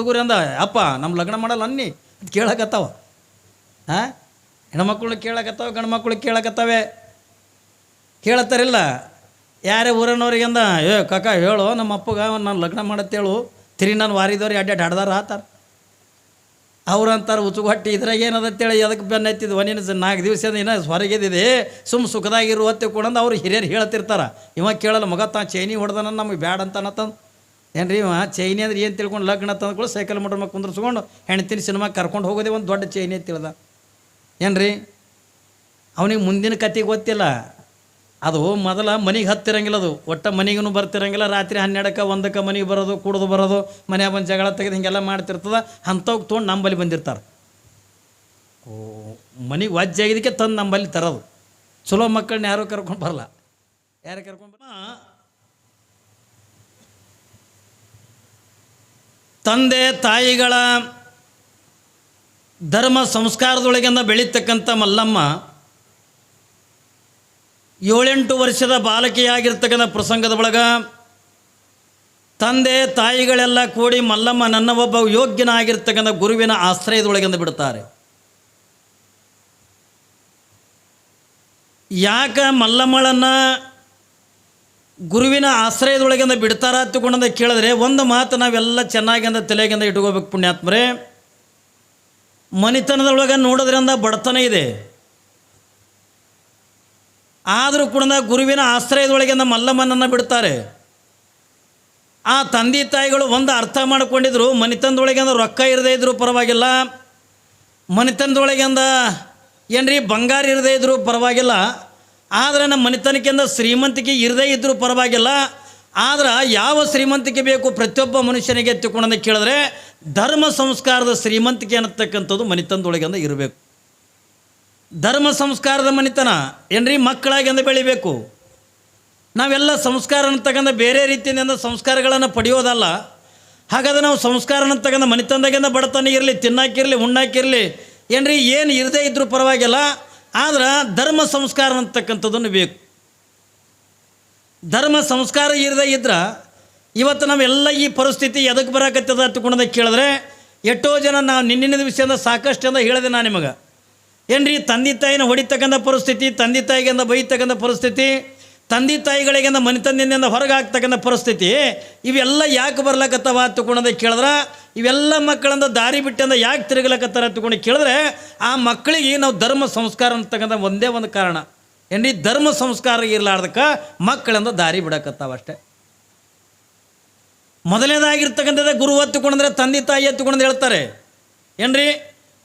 ಹುಡುಗರು ಅಂದ, ಅಪ್ಪ ನಮ್ಮ ಲಗ್ನ ಮಾಡಲ್ಲ ಅನ್ನಿ, ಅದು ಕೇಳಕತ್ತಾವ. ಹಾಂ ಹೆಣ್ಮಕ್ಳು ಕೇಳಕತ್ತಾವ ಗಂಡು ಮಕ್ಳು ಕೇಳಕತ್ತಾವೆ. ಕೇಳತ್ತಾರಿಲ್ಲ. ಯಾರೇ ಊರನವ್ರಿಗೆ ಅಂದ, ಏ, ಕಾಕ, ಹೇಳು, ನಮ್ಮ ಅಪ್ಪಗ ನಾನು ಲಗ್ನ ಮಾಡತ್ತೇಳು ತಿರಿ ನಾನು ವಾರಿದವ್ರು ಅಡ್ಡಾಡ್ ಹಡ್ದಾರ ಆತಾರ. ಅವ್ರು ಅಂತಾರೆ ಉಚ್ಚುಗೊಟ್ಟಿ, ಇದ್ರಾಗ ಏನದತ್ತೇಳಿ ಅದಕ್ಕೆ ಬೆನ್ನೆತ್ತಿದ್ದು ಒಂದಿನ ನಾಲ್ಕು ದಿವಸ ಏನೋ ಹೊರಗೆದಿದೆ ಸುಮ್ಮ ಸುಖದಾಗಿರುವತ್ತೆ ಕೂಡ ಅವ್ರು ಹಿರಿಯರು ಹೇಳ್ತಿರ್ತಾರ ಇವಾಗ ಕೇಳಲ್ಲ, ಮಗ ತಾ ಚೈನಿ ಹೊಡೆದನ, ನಮಗೆ ಬ್ಯಾಡ ಅಂತ ಅನ್ನತ್ತಂದು ಏನು ರೀ ಇವ? ಚೈನಿ ಅಂದ್ರೆ ಏನು ತಿಳ್ಕೊಂಡು ಲಗ್ನ ತಂದ್ಕೊಳ್ಳಿ ಸೈಕಲ್ ಮೋಟ್ರ್ ಮೇಲೆ ಕುಂದ್ರಿಸ್ಕೊಂಡು ಹೆಣ್ತಿನ ಸಿನಿಮಾ ಕರ್ಕೊಂಡು ಹೋಗೋದೇ ಒಂದು ದೊಡ್ಡ ಚೈನಿ ತಿಳ್ದ ಏನು ರೀ ಅವನಿಗೆ ಮುಂದಿನ ಕತೆ ಗೊತ್ತಿಲ್ಲ. ಅದು ಮೊದಲ ಮನೆಗೆ ಹತ್ತಿರಂಗಿಲ್ಲ ಅದು. ಒಟ್ಟು ಮನೆಗೂ ಬರ್ತಿರಂಗಿಲ್ಲ. ರಾತ್ರಿ ಹನ್ನೆರಡಕ್ಕೆ, ಒಂದಕ್ಕೆ ಮನೆಗೆ ಬರೋದು, ಕುಡಿದು ಬರೋದು ಮನೆ ಬಂದು ಜಗಳ ತೆಗೆದು ಹಿಂಗೆಲ್ಲ ಮಾಡ್ತಿರ್ತದ. ಅಂಥವ್ಗೆ ತೊಗೊಂಡು ನಂಬಲ್ಲಿ ಬಂದಿರ್ತಾರೆ. ಓ, ಮನೆಗೆ ವಜ್ಜಾಗಿದ್ದಕ್ಕೆ ತಂದು ನಂಬಲ್ಲಿ ತರೋದು. ಚಲೋ ಮಕ್ಕಳನ್ನ ಯಾರೂ ಕರ್ಕೊಂಡು ಬರಲ್ಲ ಯಾರು ಕರ್ಕೊಂಡು ಬರ ತಂದೆ ತಾಯಿಗಳ ಧರ್ಮ ಸಂಸ್ಕಾರದೊಳಗಿಂದ ಬೆಳೀತಕ್ಕಂಥ ಮಲ್ಲಮ್ಮ ಏಳೆಂಟು ವರ್ಷದ ಬಾಲಕಿಯಾಗಿರ್ತಕ್ಕಂಥ ಪ್ರಸಂಗದ ಒಳಗ ತಂದೆ ತಾಯಿಗಳೆಲ್ಲ ಕೂಡಿ ಮಲ್ಲಮ್ಮ ನನ್ನ ಒಬ್ಬ ಯೋಗ್ಯನಾಗಿರ್ತಕ್ಕಂಥ ಗುರುವಿನ ಆಶ್ರಯದೊಳಗಿಂದ ಬಿಡ್ತಾರೆ ಯಾಕ ಮಲ್ಲಮ್ಮಳನ್ನು ಗುರುವಿನ ಆಶ್ರಯದೊಳಗಿಂದ ಬಿಡ್ತಾರ ಹತ್ತುಕೊಂಡಂದ ಕೇಳಿದ್ರೆ ಒಂದು ಮಾತು ನಾವೆಲ್ಲ ಚೆನ್ನಾಗಿಂದ ತಲೆಗಿಂದ ಇಟ್ಕೋಬೇಕು ಪುಣ್ಯಾತ್ಮರೇ. ಮನಿತನದೊಳಗೆ ನೋಡೋದ್ರಿಂದ ಬಡತನ ಇದೆ. ಆದರೂ ಕೂಡ ಗುರುವಿನ ಆಶ್ರಯದೊಳಗಿಂದ ಮಲ್ಲಮ್ಮನನ್ನು ಬಿಡ್ತಾರೆ. ಆ ತಂದೆ ತಾಯಿಗಳು ಒಂದು ಅರ್ಥ ಮಾಡ್ಕೊಂಡಿದ್ರು, ಮನಿತನದೊಳಗಿಂದ ರೊಕ್ಕ ಇರದೇ ಇದ್ದರೂ ಪರವಾಗಿಲ್ಲ. ಮನಿತನದೊಳಗಿಂದ ಏನ್ರಿ ಬಂಗಾರ ಇರದೇ ಇದ್ದರೂ ಪರವಾಗಿಲ್ಲ. ಆದರೆ ನಮ್ಮ ಮನೆತನಕ್ಕಿಂತ ಶ್ರೀಮಂತಿಕೆ ಇರದೇ ಇದ್ದರೂ ಪರವಾಗಿಲ್ಲ. ಆದ್ರೆ ಯಾವ ಶ್ರೀಮಂತಿಕೆ ಬೇಕು ಪ್ರತಿಯೊಬ್ಬ ಮನುಷ್ಯನಿಗೆ ಎತ್ತಿಕೊಂಡಂತ ಕೇಳಿದ್ರೆ ಧರ್ಮ ಸಂಸ್ಕಾರದ ಶ್ರೀಮಂತಿಕೆ ಅನ್ನತಕ್ಕಂಥದ್ದು ಮನೆತನದೊಳಗಿಂದ ಇರಬೇಕು. ಧರ್ಮ ಸಂಸ್ಕಾರದ ಮನೆತನ ಏನ್ರಿ? ಮಕ್ಕಳಾಗಿಂದ ಬೆಳಿಬೇಕು. ನಾವೆಲ್ಲ ಸಂಸ್ಕಾರ ಅನ್ನತಕ್ಕಂಥ ಬೇರೆ ರೀತಿಯಿಂದ ಸಂಸ್ಕಾರಗಳನ್ನು ಪಡೆಯೋದಲ್ಲ. ಹಾಗಾದ್ರೆ ನಾವು ಸಂಸ್ಕಾರ ಅನ್ನತಕ್ಕಂಥ ಮನೆತನದಾಗಿಂದ ಬಡತನ ಇರಲಿ, ತಿನ್ನಾಕಿರಲಿ, ಉಣ್ಣಾಕಿರಲಿ ಏನ್ರಿ? ಏನು ಇರದೇ ಇದ್ರೂ ಪರವಾಗಿಲ್ಲ. ಆದ್ರೆ ಧರ್ಮ ಸಂಸ್ಕಾರ ಅಂತಕ್ಕಂಥದ್ದನ್ನು ಬೇಕು. ಧರ್ಮ ಸಂಸ್ಕಾರ ಇರದೇ ಇದ್ರೆ ಇವತ್ತು ನಾವೆಲ್ಲ ಈ ಪರಿಸ್ಥಿತಿ ಎದಕ್ಕೆ ಬರಾಕತ್ತದ ಹತ್ಕೊಂಡದ ಕೇಳಿದ್ರೆ ಎಷ್ಟೋ ಜನ ನಾವು ನಿನ್ನಿನ ವಿಷಯದ ಸಾಕಷ್ಟು ಅಂತ ಹೇಳಿದೆ ನಾನು ನಿಮಗೆ. ಏನು ರೀ ತಂದೆ ತಾಯಿನ ಹೊಡಿತಕ್ಕಂಥ ಪರಿಸ್ಥಿತಿ, ತಂದೆ ತಾಯಿಗಿಂದ ಬೈತಕ್ಕಂಥ ಪರಿಸ್ಥಿತಿ ತಂದೆ ತಾಯಿಗಳಿಗಿಂತ ಮನೆ ತಂದಿನಿಂದ ಹೊರಗೆ ಆಗ್ತಕ್ಕಂಥ ಪರಿಸ್ಥಿತಿ, ಇವೆಲ್ಲ ಯಾಕೆ ಬರ್ಲಕತ್ತವ ತಗೊಂಡದ ಕೇಳಿದ್ರೆ, ಇವೆಲ್ಲ ಮಕ್ಕಳಂದ ದಾರಿ ಬಿಟ್ಟಿಂದ ಯಾಕೆ ತಿರುಗಲಕತ್ತಾರ ತಗೊಂಡು ಕೇಳಿದ್ರೆ, ಆ ಮಕ್ಕಳಿಗೆ ನಾವು ಧರ್ಮ ಸಂಸ್ಕಾರ ಅಂತಕ್ಕಂಥ ಒಂದೇ ಒಂದು ಕಾರಣ. ಏನ್ರಿ? ಧರ್ಮ ಸಂಸ್ಕಾರ ಇರಲಾರ್ದಕ್ಕೆ ಮಕ್ಕಳಿಂದ ದಾರಿ ಬಿಡಕತ್ತಾವ ಅಷ್ಟೇ. ಮೊದಲನೇದಾಗಿರ್ತಕ್ಕಂಥದ್ದೇ ಗುರು ಹತ್ತುಕೊಂಡ್ರೆ ತಂದೆ ತಾಯಿ ಹತ್ತುಕೊಂಡ್ರೆ ಹೇಳ್ತಾರೆ. ಏನ್ರಿ?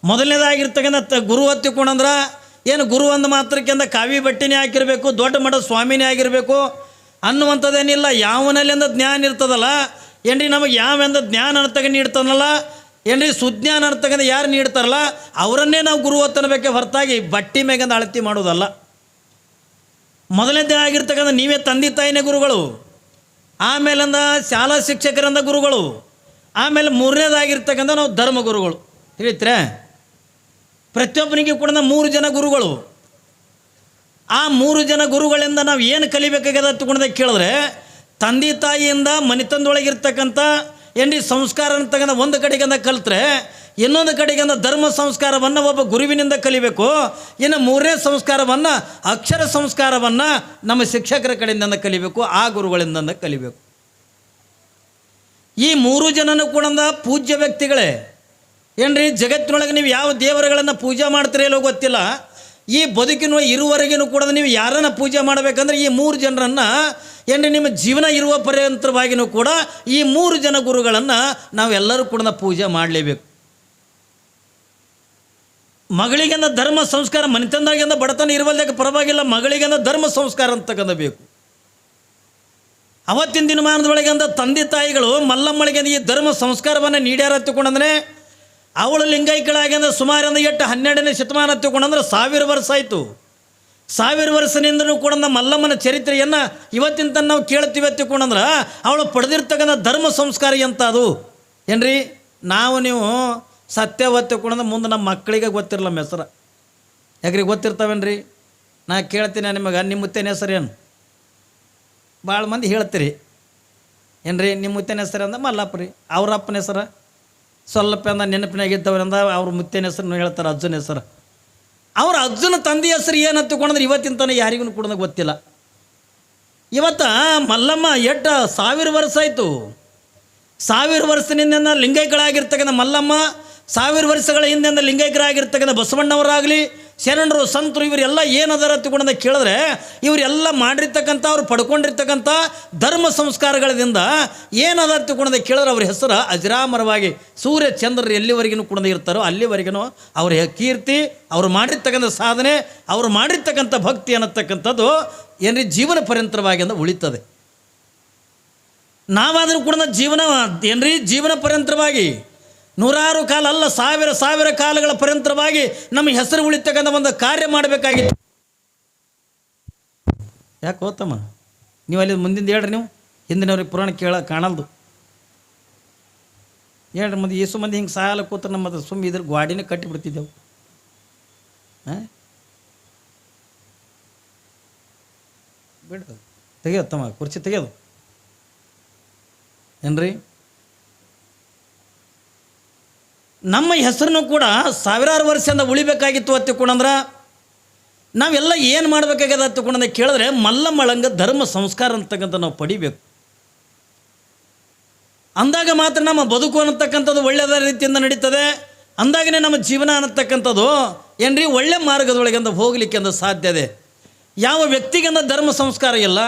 ಮೊದಲನೇದಾಗಿರ್ತಕ್ಕಂಥ ತ, ಗುರು ಹತ್ತಿಕೊಂಡಂದ್ರೆ ಏನು ಗುರು ಒಂದು ಮಾತ್ರಕ್ಕಿಂತ ಕಾವಿ ಬಟ್ಟೆನೇ ಹಾಕಿರಬೇಕು ದೊಡ್ಡ ಮಠದ ಸ್ವಾಮಿನೇ ಆಗಿರಬೇಕು ಅನ್ನುವಂಥದ್ದೇನಿಲ್ಲ. ಯಾವನಲ್ಲಿಂದ ಜ್ಞಾನ ಇರ್ತದಲ್ಲ, ಏನ್ರಿ ನಮಗೆ ಯಾವೆಂದ ಜ್ಞಾನ ಅರ್ಥಗ ನೀಡ್ತಾನಲ್ಲ, ಏನ್ರಿ ಸುಜ್ಞಾನ ಅರ್ಥಗಂದ ಯಾರು ನೀಡ್ತಾರಲ್ಲ, ಅವರನ್ನೇ ನಾವು ಗುರು ಹೊತ್ತನಬೇಕೆ ಹೊರತಾಗಿ ಬಟ್ಟಿ ಮೇಗಂದ ಅಳತಿ ಮಾಡೋದಲ್ಲ ಮೊದಲನೇದೇ ಆಗಿರ್ತಕ್ಕಂಥ ನೀವೇ ತಂದೆ ತಾಯಿನೇ ಗುರುಗಳು, ಆಮೇಲಿಂದ ಶಾಲಾ ಶಿಕ್ಷಕರಿಂದ ಗುರುಗಳು, ಆಮೇಲೆ ಮೂರನೇದಾಗಿರ್ತಕ್ಕಂಥ ನಾವು ಧರ್ಮ ಗುರುಗಳು. ತಿಳಿತ್ರೆ? ಪ್ರತಿಯೊಬ್ಬನಿಗೆ ಕೂಡ ಮೂರು ಜನ ಗುರುಗಳು. ಆ ಮೂರು ಜನ ಗುರುಗಳಿಂದ ನಾವು ಏನು ಕಲಿಬೇಕಾಗ್ಯದ ಕೂಡ ಕೇಳಿದ್ರೆ, ತಂದೆ ತಾಯಿಯಿಂದ ಮನೆತನದೊಳಗಿರ್ತಕ್ಕಂಥ ಏನ್ರಿ ಸಂಸ್ಕಾರ ಅಂತಕ್ಕಂಥ ಒಂದು ಕಡೆಗಿಂದ ಕಲಿತ್ರೆ, ಇನ್ನೊಂದು ಕಡೆಗಿಂದ ಧರ್ಮ ಸಂಸ್ಕಾರವನ್ನು ಒಬ್ಬ ಗುರುವಿನಿಂದ ಕಲಿಬೇಕು. ಇನ್ನು ಮೂರನೇ ಸಂಸ್ಕಾರವನ್ನು ಅಕ್ಷರ ಸಂಸ್ಕಾರವನ್ನು ನಮ್ಮ ಶಿಕ್ಷಕರ ಕಡೆಯಿಂದ ಕಲಿಬೇಕು, ಆ ಗುರುಗಳಿಂದ ಕಲಿಬೇಕು. ಈ ಮೂರು ಜನನು ಕೂಡ ಪೂಜ್ಯ ವ್ಯಕ್ತಿಗಳೇ. ಏನ್ರಿ? ಜಗತ್ತಿನೊಳಗೆ ನೀವು ಯಾವ ದೇವರುಗಳನ್ನು ಪೂಜೆ ಮಾಡ್ತೀರಿ ಇಲ್ಲೋ ಗೊತ್ತಿಲ್ಲ. ಈ ಬದುಕಿನ ಇರುವರೆಗೂ ಕೂಡ ನೀವು ಯಾರನ್ನು ಪೂಜೆ ಮಾಡಬೇಕಂದ್ರೆ ಈ ಮೂರು ಜನರನ್ನು ಏನ್ರಿ ನಿಮ್ಮ ಜೀವನ ಇರುವ ಪರ್ಯಂತರವಾಗಿಯೂ ಕೂಡ ಈ ಮೂರು ಜನ ಗುರುಗಳನ್ನು ನಾವೆಲ್ಲರೂ ಕೂಡ ಪೂಜೆ ಮಾಡಲೇಬೇಕು. ಮಗಳಿಗೆಂದ ಧರ್ಮ ಸಂಸ್ಕಾರ ಮನೆತಂದಾಗಿಂದ ಬಡತನ ಇರುವಲ್ದಕ್ಕೆ ಪರವಾಗಿಲ್ಲ, ಮಗಳಿಗೆಂದ ಧರ್ಮ ಸಂಸ್ಕಾರ ಅಂತಕ್ಕಂಥ ಬೇಕು ಅವತ್ತಿನ ದಿನಮಾನದೊಳಗಿಂದ ತಂದೆ ತಾಯಿಗಳು ಮಲ್ಲಮ್ಮಳಿಗೆ ಈ ಧರ್ಮ ಸಂಸ್ಕಾರವನ್ನು ನೀಡ್ಯಾರ ಹತ್ತಿಕೊಂಡಂದ್ರೆ ಅವಳು ಲಿಂಗೈಕ್ಗಳಾಗ್ಯಂದ್ರೆ ಸುಮಾರು ಅಂದ್ರೆ ಎಷ್ಟು ಹನ್ನೆರಡನೇ ಶತಮಾನ ತಿಳ್ಕೊಂಡಂದ್ರೆ ಸಾವಿರ ವರ್ಷ ಆಯಿತು. ಸಾವಿರ ವರ್ಷದಿಂದಲೂ ಕೂಡ ನಮ್ಮ ಮಲ್ಲಮ್ಮನ ಚರಿತ್ರೆಯನ್ನು ಇವತ್ತಿನ ನಾವು ಕೇಳ್ತೀವಿ ತಿಳ್ಕೊಂಡಂದ್ರೆ ಅವಳು ಪಡೆದಿರ್ತಕ್ಕಂಥ ಧರ್ಮ ಸಂಸ್ಕಾರ ಎಂತ ಅದು ಏನ್ರಿ? ನಾವು ನೀವು ಸತ್ಯ ಹೊತ್ತಿಕೊಂಡಂದ್ರೆ ಮುಂದೆ ನಮ್ಮ ಮಕ್ಕಳಿಗೆ ಗೊತ್ತಿರಲ್ಲ ನಮ್ಮ ಹೆಸರು. ಯಾಕ್ರಿ ಗೊತ್ತಿರ್ತಾವೇನ್ರಿ? ನಾ ಕೇಳ್ತೀನಿ ನಿಮಗೆ, ನಿಮ್ಮ ಮುತ್ತೇನ ಹೆಸರೇನು ಭಾಳ ಮಂದಿ ಹೇಳ್ತೀರಿ. ಏನ್ರಿ, ನಿಮ್ಮ ಮುತ್ತೇನ ಹೆಸರು ಅಂದ್ರೆ ಮಲ್ಲಪ್ಪ ರೀ. ಅವ್ರ ಅಪ್ಪನ ಹೆಸರು? ಸ್ವಲ್ಪ ಅಂದ ನೆನಪಿನಾಗಿದ್ದವರಿಂದ ಅವ್ರ ಮುತ್ತೇನ ಹೆಸರು ಹೇಳ್ತಾರೆ ಅಜ್ಜನ ಹೆಸರು. ಅವ್ರ ಅಜ್ಜನ ತಂದೆ ಹೆಸರು ಏನು ತಗೊಂಡ್ರೆ ಇವತ್ತಿನ ತನಕ ಯಾರಿಗೂ ಕೂಡ ಗೊತ್ತಿಲ್ಲ. ಇವತ್ತ ಮಲ್ಲಮ್ಮ ಎಟ್ಟ ಸಾವಿರ ವರ್ಷ ಆಯಿತು. ಸಾವಿರ ವರ್ಷದಿಂದ ಲಿಂಗೈಕರಾಗಿರ್ತಕ್ಕಂಥ ಮಲ್ಲಮ್ಮ ಸಾವಿರ ವರ್ಷಗಳ ಹಿಂದೆ ಲಿಂಗೈಕ್ಯರಾಗಿರ್ತಕ್ಕಂಥ ಬಸವಣ್ಣವರಾಗಲಿ ಶರಣರು, ಸಂತರು, ಇವರೆಲ್ಲ ಏನದರ ತಗೊಂಡ ಕೇಳಿದ್ರೆ ಇವರೆಲ್ಲ ಮಾಡಿರ್ತಕ್ಕಂಥ, ಅವ್ರು ಪಡ್ಕೊಂಡಿರ್ತಕ್ಕಂಥ ಧರ್ಮ ಸಂಸ್ಕಾರಗಳಿಂದ ಏನದ ತಗೊಂಡ ಕೇಳಿದ್ರೆ ಅವ್ರ ಹೆಸರು ಅಜರಾಮರವಾಗಿ ಸೂರ್ಯ ಚಂದ್ರರು ಎಲ್ಲಿವರೆಗೂ ಕೂಡ ಇರ್ತಾರೋ ಅಲ್ಲಿವರೆಗೂ ಅವ್ರ ಕೀರ್ತಿ, ಅವರು ಮಾಡಿರ್ತಕ್ಕಂಥ ಸಾಧನೆ, ಅವರು ಮಾಡಿರ್ತಕ್ಕಂಥ ಭಕ್ತಿ ಅನ್ನತಕ್ಕಂಥದ್ದು ಏನ್ರಿ ಜೀವನ ಪರ್ಯಂತರವಾಗಿ ಅಂದ ಉಳಿತದೆ. ನಾವಾದರೂ ಕೂಡ ಜೀವನ ಏನ್ರಿ ಜೀವನ ಪರ್ಯಂತರವಾಗಿ ನೂರಾರು ಕಾಲ ಅಲ್ಲ, ಸಾವಿರ ಸಾವಿರ ಕಾಲಗಳ ಪರ್ಯಂತರವಾಗಿ ನಮ್ಮ ಹೆಸರು ಉಳಿತಕ್ಕಂಥ ಒಂದು ಕಾರ್ಯ ಮಾಡಬೇಕಾಗಿತ್ತು. ಯಾಕೆ ಓತಮ್ಮ ನೀವು ಅಲ್ಲಿ ಮುಂದಿಂದ ಹೇಳ್ರಿ ನೀವು. ಹಿಂದಿನವ್ರಿಗೆ ಪುರಾಣ ಕೇಳ ಕಾಣಲ್ದು. ಹೇಳ್ರಿ ಮಂದಿ ಏಸು ಮಂದಿ ಹಿಂಗೆ ಸಾಲ ಕೂತ್ರೆ ನಮ್ಮ ಅದು ಸುಮ್ಮ ಇದ್ರ ಗಾಡಿನೇ ಕಟ್ಟಿಬಿಡ್ತಿದ್ದೆವು ಹಾಂ ಬಿಡ್ದು ತೆಗಿಯೋದು ತಮ್ಮ, ಕುರ್ಚಿ ತೆಗಿಯೋದು. ಏನ್ರಿ? ನಮ್ಮ ಹೆಸರನ್ನು ಕೂಡ ಸಾವಿರಾರು ವರ್ಷದಿಂದ ಉಳಿಬೇಕಾಗಿತ್ತು ಅತ್ತಿಕೊಂಡಂದ್ರೆ ನಾವೆಲ್ಲ ಏನು ಮಾಡಬೇಕಾಗ್ಯದ ಅತ್ತಿಕೊಂಡಂದ್ರೆ ಕೇಳಿದ್ರೆ ಮಲ್ಲಮ್ಮಳಂಗ ಧರ್ಮ ಸಂಸ್ಕಾರ ಅಂತಕ್ಕಂಥ ನಾವು ಪಡಿಬೇಕು. ಅಂದಾಗ ಮಾತ್ರ ನಮ್ಮ ಬದುಕು ಅನ್ನತಕ್ಕಂಥದ್ದು ಒಳ್ಳೆಯದ ರೀತಿಯಿಂದ ನಡೀತದೆ. ಅಂದಾಗನೇ ನಮ್ಮ ಜೀವನ ಅನ್ನತಕ್ಕಂಥದ್ದು ಏನ್ರಿ? ಒಳ್ಳೆ ಮಾರ್ಗದೊಳಗೆ ಅಂತ ಹೋಗಲಿಕ್ಕೆ ಸಾಧ್ಯ ಇದೆ. ಯಾವ ವ್ಯಕ್ತಿಗೆಂದ ಧರ್ಮ ಸಂಸ್ಕಾರ ಇಲ್ಲ,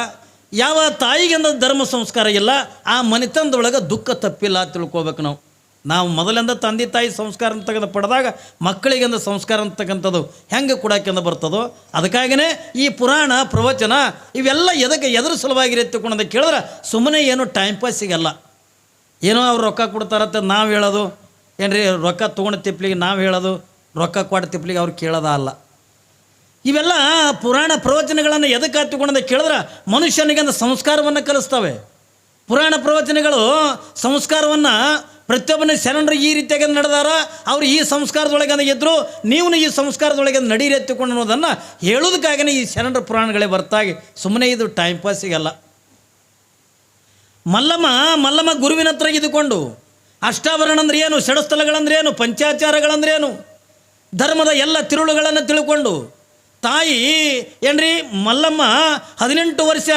ಯಾವ ತಾಯಿಗೆಂದ ಧರ್ಮ ಸಂಸ್ಕಾರ ಇಲ್ಲ, ಆ ಮನೆತನದೊಳಗೆ ದುಃಖ ತಪ್ಪಿಲ್ಲ ಅಂತ ತಿಳ್ಕೊಬೇಕು ನಾವು. ನಾವು ಮೊದಲಿಂದ ತಂದೆ ತಾಯಿ ಸಂಸ್ಕಾರ ಅಂತಕ್ಕಂಥ ಪಡೆದಾಗ ಮಕ್ಕಳಿಗೆಂದ ಸಂಸ್ಕಾರ ಅಂತಕ್ಕಂಥದ್ದು ಹೆಂಗೆ ಕೊಡೋಕೆಂದು ಬರ್ತದೋ ಅದಕ್ಕಾಗಿಯೇ ಈ ಪುರಾಣ, ಪ್ರವಚನ ಇವೆಲ್ಲ ಎದಕ್ಕೆ ಎದುರು ಸಲುವಾಗಿ ಎತ್ತುಕೊಂಡಂತ ಕೇಳಿದ್ರೆ ಸುಮ್ಮನೆ ಏನು ಟೈಮ್ ಪಾಸ್ ಸಿಗಲ್ಲ ಏನೋ ಅವ್ರು ರೊಕ್ಕ ಕೊಡ್ತಾರತ್ತ ನಾವು ಹೇಳೋದು. ಏನ್ರಿ ರೊಕ್ಕ ತೊಗೊಂಡು ತಿಪ್ಲಿಗೆ ನಾವು ಹೇಳೋದು. ರೊಕ್ಕ ಕೊಟ್ಟು ತಿಪ್ಲಿಗೆ ಅವ್ರು ಕೇಳೋದ ಅಲ್ಲ. ಇವೆಲ್ಲ ಪುರಾಣ ಪ್ರವಚನಗಳನ್ನು ಎದಕ್ಕೆ ಹತ್ತಿಕೊಂಡಂತ ಕೇಳಿದ್ರೆ ಮನುಷ್ಯನಿಗೆ ಸಂಸ್ಕಾರವನ್ನು ಕಲಿಸ್ತವೆ. ಪುರಾಣ ಪ್ರವಚನಗಳು ಸಂಸ್ಕಾರವನ್ನು ಪ್ರತಿಯೊಬ್ಬನ ಶರಣರು ಈ ರೀತಿಯಾಗಿ ನಡೆದಾರ, ಅವ್ರು ಈ ಸಂಸ್ಕಾರದೊಳಗೆ ಎದ್ರು, ನೀವು ಈ ಸಂಸ್ಕಾರದೊಳಗೆ ನಡೀರಿ ಎತ್ತಿಕೊಂಡು ಅನ್ನೋದನ್ನು ಹೇಳೋದಕ್ಕಾಗನೇ ಈ ಶರಣರ ಪುರಾಣಗಳೇ ಬರ್ತಾಗಿ ಸುಮ್ಮನೆ ಇದು ಟೈಮ್ ಪಾಸಿಗಲ್ಲ ಮಲ್ಲಮ್ಮ ಮಲ್ಲಮ್ಮ ಗುರುವಿನ ಹತ್ರ ಇದ್ದುಕೊಂಡು, ಅಷ್ಟಾವರಣ ಅಂದ್ರೆ ಏನು ಷಡಸ್ಥಲಗಳಂದ್ರೆ ಏನು ಪಂಚಾಚಾರಗಳಂದ್ರೆ ಏನು, ಧರ್ಮದ ಎಲ್ಲ ತಿರುಳುಗಳನ್ನು ತಿಳ್ಕೊಂಡು ತಾಯಿ, ಏನ್ರಿ ಮಲ್ಲಮ್ಮ ಹದಿನೆಂಟು ವರ್ಷ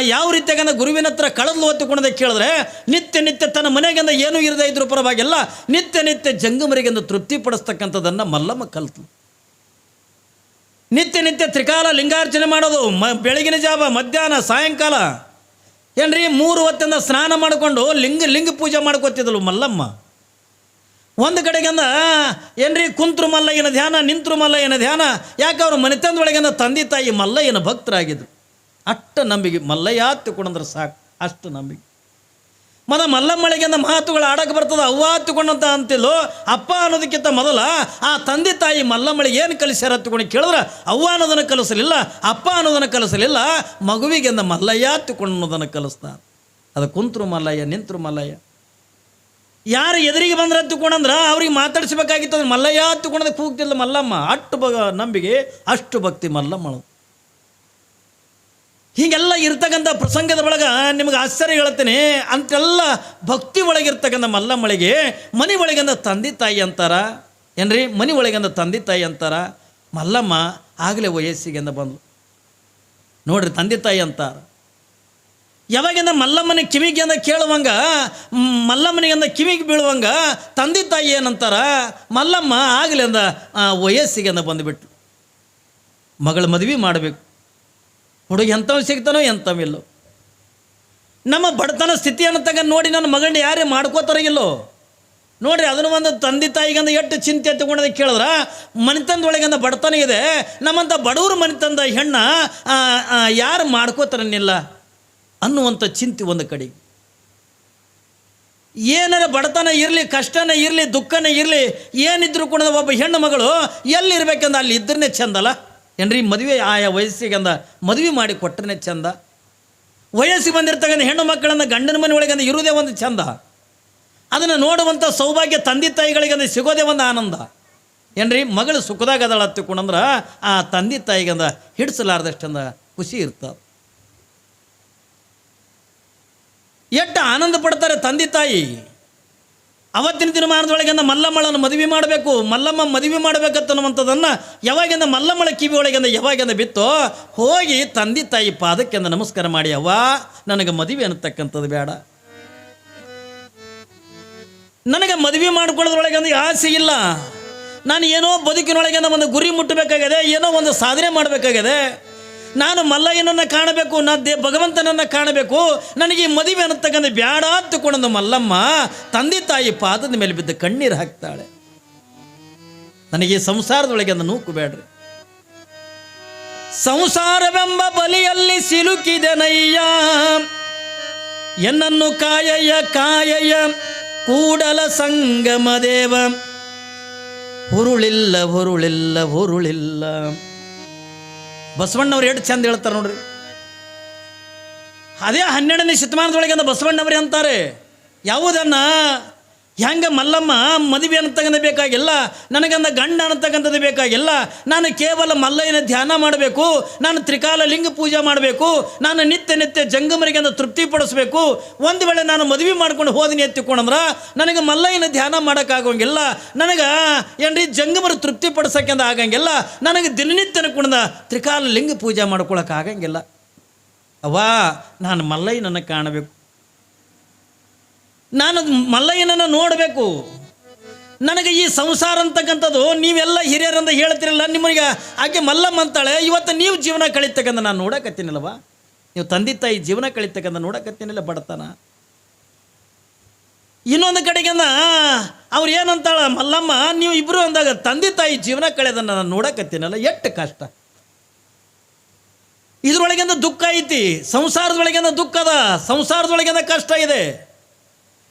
ಯಾವ ರೀತಿಯಾಗಂದ ಗುರುವಿನ ಹತ್ರ ಕಳೆದು ಹೊತ್ತುಕೊಂಡದೆ ಕೇಳಿದ್ರೆ, ನಿತ್ಯ ನಿತ್ಯ ತನ್ನ ಮನೆಗಿಂದ ಏನೂ ಇರದೇ ಇದ್ರೂ ಪರವಾಗಿಲ್ಲ ನಿತ್ಯ ನಿತ್ಯ ಜಂಗಮರಿಗೆಂದು ತೃಪ್ತಿ ಪಡಿಸ್ತಕ್ಕಂಥದ್ದನ್ನು ಮಲ್ಲಮ್ಮ ಕಲ್ತು ನಿತ್ಯ ನಿತ್ಯ ತ್ರಿಕಾಲ ಲಿಂಗಾರ್ಚನೆ ಮಾಡೋದು, ಮ, ಬೆಳಗಿನ ಜಾವ, ಮಧ್ಯಾಹ್ನ, ಸಾಯಂಕಾಲ. ಏನ್ರಿ ಮೂರು ಹೊತ್ತಿಂದ ಸ್ನಾನ ಮಾಡಿಕೊಂಡು ಲಿಂಗ ಲಿಂಗ ಪೂಜೆ ಮಾಡ್ಕೋತಿದ್ಲು ಮಲ್ಲಮ್ಮ. ಒಂದು ಕಡೆಗೆಂದ ಏನ್ರಿ, ಕುಂತ್ರು ಮಲ್ಲಯ್ಯನ ಧ್ಯಾನ, ನಿಂತರು ಮಲ್ಲಯ್ಯನ ಧ್ಯಾನ, ಯಾಕೆ ಅವರು ಮನೆತಂದೊಳಗೆಂದ ತಂದೆ ತಾಯಿ ಮಲ್ಲಯ್ಯನ ಭಕ್ತರಾಗಿದ್ದರು ಅಷ್ಟ ನಂಬಿಕೆ, ಮಲ್ಲಯ್ಯ ತಿಳ್ಕೊಂಡ್ರೆ ಸಾಕು, ಅಷ್ಟು ನಂಬಿಕೆ. ಮದ ಮಲ್ಲಮ್ಮಳಿಗೆಂದ ಮಾತುಗಳು ಆಡಕ್ಕೆ ಬರ್ತದೆ, ಅವ್ವ ಹತ್ತುಕೊಂಡಂತ ಅಂತಿಲ್ಲೋ, ಅಪ್ಪ ಅನ್ನೋದಕ್ಕಿಂತ ಮೊದಲ, ಆ ತಂದೆ ತಾಯಿ ಮಲ್ಲಮ್ಮಳಿ ಏನು ಕಲಿಸ್ಯಾರ ತಗೊಂಡು ಕೇಳಿದ್ರೆ, ಅವ್ವ ಅನ್ನೋದನ್ನು ಕಲಿಸಲಿಲ್ಲ, ಅಪ್ಪ ಅನ್ನೋದನ್ನು ಕಲಿಸಲಿಲ್ಲ, ಮಗುವಿಗೆಂದ ಮಲ್ಲಯ್ಯ ಹತ್ತುಕೊಂಡು ಅನ್ನೋದನ್ನು ಕಲಿಸ್ತಾರೆ ಅದು ಕುಂತರು ಮಲ್ಲಯ್ಯ, ನಿಂತರು ಮಲ್ಲಯ್ಯ. ಯಾರು ಎದುರಿಗೆ ಬಂದ್ರೆ ಹತ್ತುಕೊಂಡಂದ್ರೆ ಅವ್ರಿಗೆ ಮಾತಾಡಿಸ್ಬೇಕಾಗಿತ್ತು ಅಂದ್ರೆ ಮಲ್ಲಯ್ಯ ಹತ್ತುಕೊಂಡದ ಕೂಗ್ತಿಲ್ಲ ಮಲ್ಲಮ್ಮ. ಅಷ್ಟು ಬ ನಂಬಿಕೆ, ಅಷ್ಟು ಭಕ್ತಿ ಮಲ್ಲಮ್ಮಳು. ಹೀಗೆಲ್ಲ ಇರ್ತಕ್ಕಂಥ ಪ್ರಸಂಗದ ಒಳಗೆ ನಿಮಗೆ ಆಶ್ಚರ್ಯ ಹೇಳ್ತೀನಿ ಅಂತೆಲ್ಲ ಭಕ್ತಿ ಒಳಗಿರ್ತಕ್ಕಂಥ ಮಲ್ಲಮ್ಮಳಿಗೆ ಮನೆ ಒಳಗಿಂದ ತಂದೆ ತಾಯಿ ಅಂತಾರ. ಏನ್ರಿ? ಮನೆ ಒಳಗಂದ ತಂದೆ ತಾಯಿ ಅಂತಾರ. ಮಲ್ಲಮ್ಮ ಆಗಲೇ ವಯಸ್ಸಿಗೆಂದ ಬಂದ್ಲು. ನೋಡ್ರಿ ತಂದೆ ತಾಯಿ ಅಂತಾರ. ಯಾವಾಗಿಂದ ಮಲ್ಲಮ್ಮನ ಕಿವಿಗೆ ಅಂದ ಕೇಳುವಂಗ ಮಲ್ಲಮ್ಮನಿಗೆ ಅಂದ ಕಿವಿಗೆ ಬೀಳುವಂಗ ತಂದೆ ತಾಯಿ ಏನಂತಾರ, ಮಲ್ಲಮ್ಮ ಆಗಲಿ ಅಂದ ವಯಸ್ಸಿಗೆ ಅಂದ ಬಂದುಬಿಟ್ಟು ಮಗಳ ಮದುವೆ ಮಾಡಬೇಕು. ಹುಡುಗ ಎಂಥವ್ ಸಿಗ್ತಾನೋ ಎಂಥವಿಲ್ಲೋ ನಮ್ಮ ಬಡತನ ಸ್ಥಿತಿಯನ್ನು ತಗೊಂಡು ನೋಡಿ ನನ್ನ ಮಗನ ಯಾರೇ ಮಾಡ್ಕೋತಾರ ಇಲ್ಲೋ. ನೋಡ್ರಿ, ಅದನ್ನು ಒಂದು ತಂದೆ ತಾಯಿಗಂದ ಎಷ್ಟು ಚಿಂತೆ ತಗೊಂಡದ ಕೇಳಿದ್ರ, ಮನೆತನದೊಳಗಂದ ಬಡತನ ಇದೆ ನಮ್ಮಂಥ ಬಡವ್ರ ಮನೆತನದ ಹೆಣ್ಣ ಯಾರು ಮಾಡ್ಕೋತಾರನ್ನಿಲ್ಲ. ಅನ್ನುವಂಥ ಚಿಂತೆ ಒಂದು ಕಡೆ. ಏನಾರ ಬಡತನ ಇರಲಿ, ಕಷ್ಟನೇ ಇರಲಿ, ದುಃಖನೇ ಇರಲಿ, ಏನಿದ್ರು ಕೂಡ ಒಬ್ಬ ಹೆಣ್ಣು ಮಗಳು ಎಲ್ಲಿರ್ಬೇಕಂದ ಅಲ್ಲಿ ಇದ್ರನೇ ಚಂದಲ್ಲ. ಏನ್ರಿ, ಮದುವೆ ಆಯಾ ವಯಸ್ಸಿಗೆ ಅಂದ ಮದುವೆ ಮಾಡಿ ಕೊಟ್ಟರೆ ಚಂದ. ವಯಸ್ಸಿಗೆ ಬಂದಿರ್ತಕ್ಕಂಥ ಹೆಣ್ಣು ಮಕ್ಕಳನ್ನು ಗಂಡನ ಮನೆ ಒಳಗಂದ ಇರುವುದೇ ಒಂದು ಚಂದ. ಅದನ್ನು ನೋಡುವಂಥ ಸೌಭಾಗ್ಯ ತಂದೆ ತಾಯಿಗಳಿಗಂದ ಸಿಗೋದೇ ಒಂದು ಆನಂದ. ಏನ್ರಿ, ಮಗಳು ಸುಖದಾಗ ಅದಳ ಹತ್ತಿಕೊಂಡಂದ್ರೆ ಆ ತಂದೆ ತಾಯಿಗಂದ ಹಿಡಿಸಲಾರ್ದಷ್ಟಂದ ಖುಷಿ ಇರ್ತದೆ ಎಷ್ಟು ಆನಂದ ಪಡ್ತಾರೆ ತಂದೆ ತಾಯಿ? ಅವತ್ತಿನ ದಿನಮಾನದೊಳಗಿಂದ ಮಲ್ಲಮ್ಮಳನ್ನು ಮದುವೆ ಮಾಡಬೇಕು, ಮಲ್ಲಮ್ಮ ಮದುವೆ ಮಾಡಬೇಕತ್ತನ್ನುವಂಥದ್ದನ್ನು ಯಾವಾಗಿಂದ ಮಲ್ಲಮ್ಮಳ ಕಿವಿ ಒಳಗಿಂದ ಯಾವಾಗಿಂದ ಬಿತ್ತೋ, ಹೋಗಿ ತಂದೆ ತಾಯಿ ಪಾದಕ್ಕೆಂದ ನಮಸ್ಕಾರ ಮಾಡಿ, ಅವ್ವ, ನನಗೆ ಮದುವೆ ಅನ್ನತಕ್ಕಂಥದ್ದು ಬೇಡ. ನನಗೆ ಮದುವೆ ಮಾಡ್ಕೊಳ್ಳೋದ್ರೊಳಗೆ ಒಂದು ಆಸೆ ಇಲ್ಲ. ನಾನು ಏನೋ ಬದುಕಿನೊಳಗೆ ಒಂದು ಗುರಿ ಮುಟ್ಟಬೇಕಾಗಿದೆ, ಏನೋ ಒಂದು ಸಾಧನೆ ಮಾಡಬೇಕಾಗಿದೆ. ನಾನು ಮಲ್ಲಯ್ಯನನ್ನು ಕಾಣಬೇಕು, ನಾ ದೇ ಭಗವಂತನನ್ನು ಕಾಣಬೇಕು, ನನಗೆ ಈ ಮದುವೆ ಅನ್ನತಕ್ಕಂಥ ಬ್ಯಾಡ ಅಂತಕೊಂಡು ಮಲ್ಲಮ್ಮ ತಂದೆ ತಾಯಿ ಪಾದದ ಮೇಲೆ ಬಿದ್ದು ಕಣ್ಣೀರು ಹಾಕ್ತಾಳೆ. ನನಗೆ ಸಂಸಾರದೊಳಗೆ ಅದನ್ನು ನೂಕು ಬೇಡ್ರಿ. ಸಂಸಾರವೆಂಬ ಬಲಿಯಲ್ಲಿ ಸಿಲುಕಿದೆನಯ್ಯ, ಎನ್ನನ್ನು ಕಾಯಯ್ಯ ಕಾಯಯ್ಯ, ಕೂಡಲ ಸಂಗಮ ದೇವ. ಹುರುಳಿಲ್ಲ ಹುರುಳಿಲ್ಲ ಹುರುಳಿಲ್ಲ. ಬಸವಣ್ಣವ್ರು ಎಷ್ಟು ಚಂದ ಹೇಳ್ತಾರೆ ನೋಡ್ರಿ. ಅದೇ ಹನ್ನೆರಡನೇ ಶತಮಾನದೊಳಗೆ ಬಸವಣ್ಣವ್ರೆ ಅಂತಾರೆ ಯಾವುದನ್ನ ಹೆಂಗೆ ಮಲ್ಲಮ್ಮ ಮದುವೆ ಅನ್ನತಕ್ಕಂಥ ಬೇಕಾಗಿಲ್ಲ ನನಗಂದ ಗಂಡ ಅನ್ನತಕ್ಕಂಥದ್ದು ಬೇಕಾಗಿಲ್ಲ ನಾನು ಕೇವಲ ಮಲ್ಲಯ್ಯನ ಧ್ಯಾನ ಮಾಡಬೇಕು, ನಾನು ತ್ರಿಕಾಲ ಲಿಂಗ ಪೂಜೆ ಮಾಡಬೇಕು, ನಾನು ನಿತ್ಯ ನಿತ್ಯ ಜಂಗಮರಿಗೆ ಅಂದ ತೃಪ್ತಿ ಪಡಿಸ್ಬೇಕು. ಒಂದು ವೇಳೆ ನಾನು ಮದುವೆ ಮಾಡ್ಕೊಂಡು ಹೋದಿನಿ ಎತ್ತಿಕೊಂಡಂದ್ರೆ ನನಗೆ ಮಲ್ಲಯ್ಯನ ಧ್ಯಾನ ಮಾಡೋಕ್ಕಾಗೋಂಗಿಲ್ಲ. ನನಗೆ ಏನ್ರಿ ಜಂಗಮರು ತೃಪ್ತಿ ಪಡಿಸೋಕ್ಕೆಂದ ಆಗಂಗಿಲ್ಲ. ನನಗೆ ದಿನನಿತ್ಯನ ಕುಣದ ತ್ರಿಕಾಲ ಲಿಂಗ ಪೂಜೆ ಮಾಡ್ಕೊಳಕ್ಕೆ ಆಗಂಗಿಲ್ಲ ಅವ್ವಾ, ನಾನು ಮಲ್ಲಯ್ಯನನ್ನು ಕಾಣಬೇಕು. ನಾನು ಮಲ್ಲಯ್ಯನನ್ನು ನೋಡಬೇಕು. ನನಗೆ ಈ ಸಂಸಾರ ಅಂತಕ್ಕಂಥದ್ದು ನೀವೆಲ್ಲ ಹಿರಿಯರಂತ ಹೇಳ್ತಿರಲ್ಲ ನಿಮಗೆ ಆಕೆ ಮಲ್ಲಮ್ಮ ಅಂತಾಳೆ. ಇವತ್ತು ನೀವು ಜೀವನ ಕಳಿತಕ್ಕಂಥ ನಾನು ನೋಡಕತ್ತೀನಲ್ವ? ನೀವು ತಂದೆ ತಾಯಿ ಜೀವನ ಕಳಿತಕ್ಕಂಥ ನೋಡಕತ್ತೀನಿಲ್ಲ ಬಡತನ? ಇನ್ನೊಂದು ಕಡೆಗಿಂದ, ಅವ್ರು ಏನಂತಾಳ, ಮಲ್ಲಮ್ಮ, ನೀವು ಇಬ್ಬರು ಅಂದಾಗ ತಂದೆ ತಾಯಿ ಜೀವನ ಕಳೆದನ್ನು ನಾನು ನೋಡಕತ್ತೀನಲ್ಲ, ಎಷ್ಟು ಕಷ್ಟ. ಇದ್ರೊಳಗಿಂದ ದುಃಖ ಐತಿ, ಸಂಸಾರದೊಳಗಿಂದ ದುಃಖ ಅದ, ಸಂಸಾರದೊಳಗಿಂದ ಕಷ್ಟ ಇದೆ.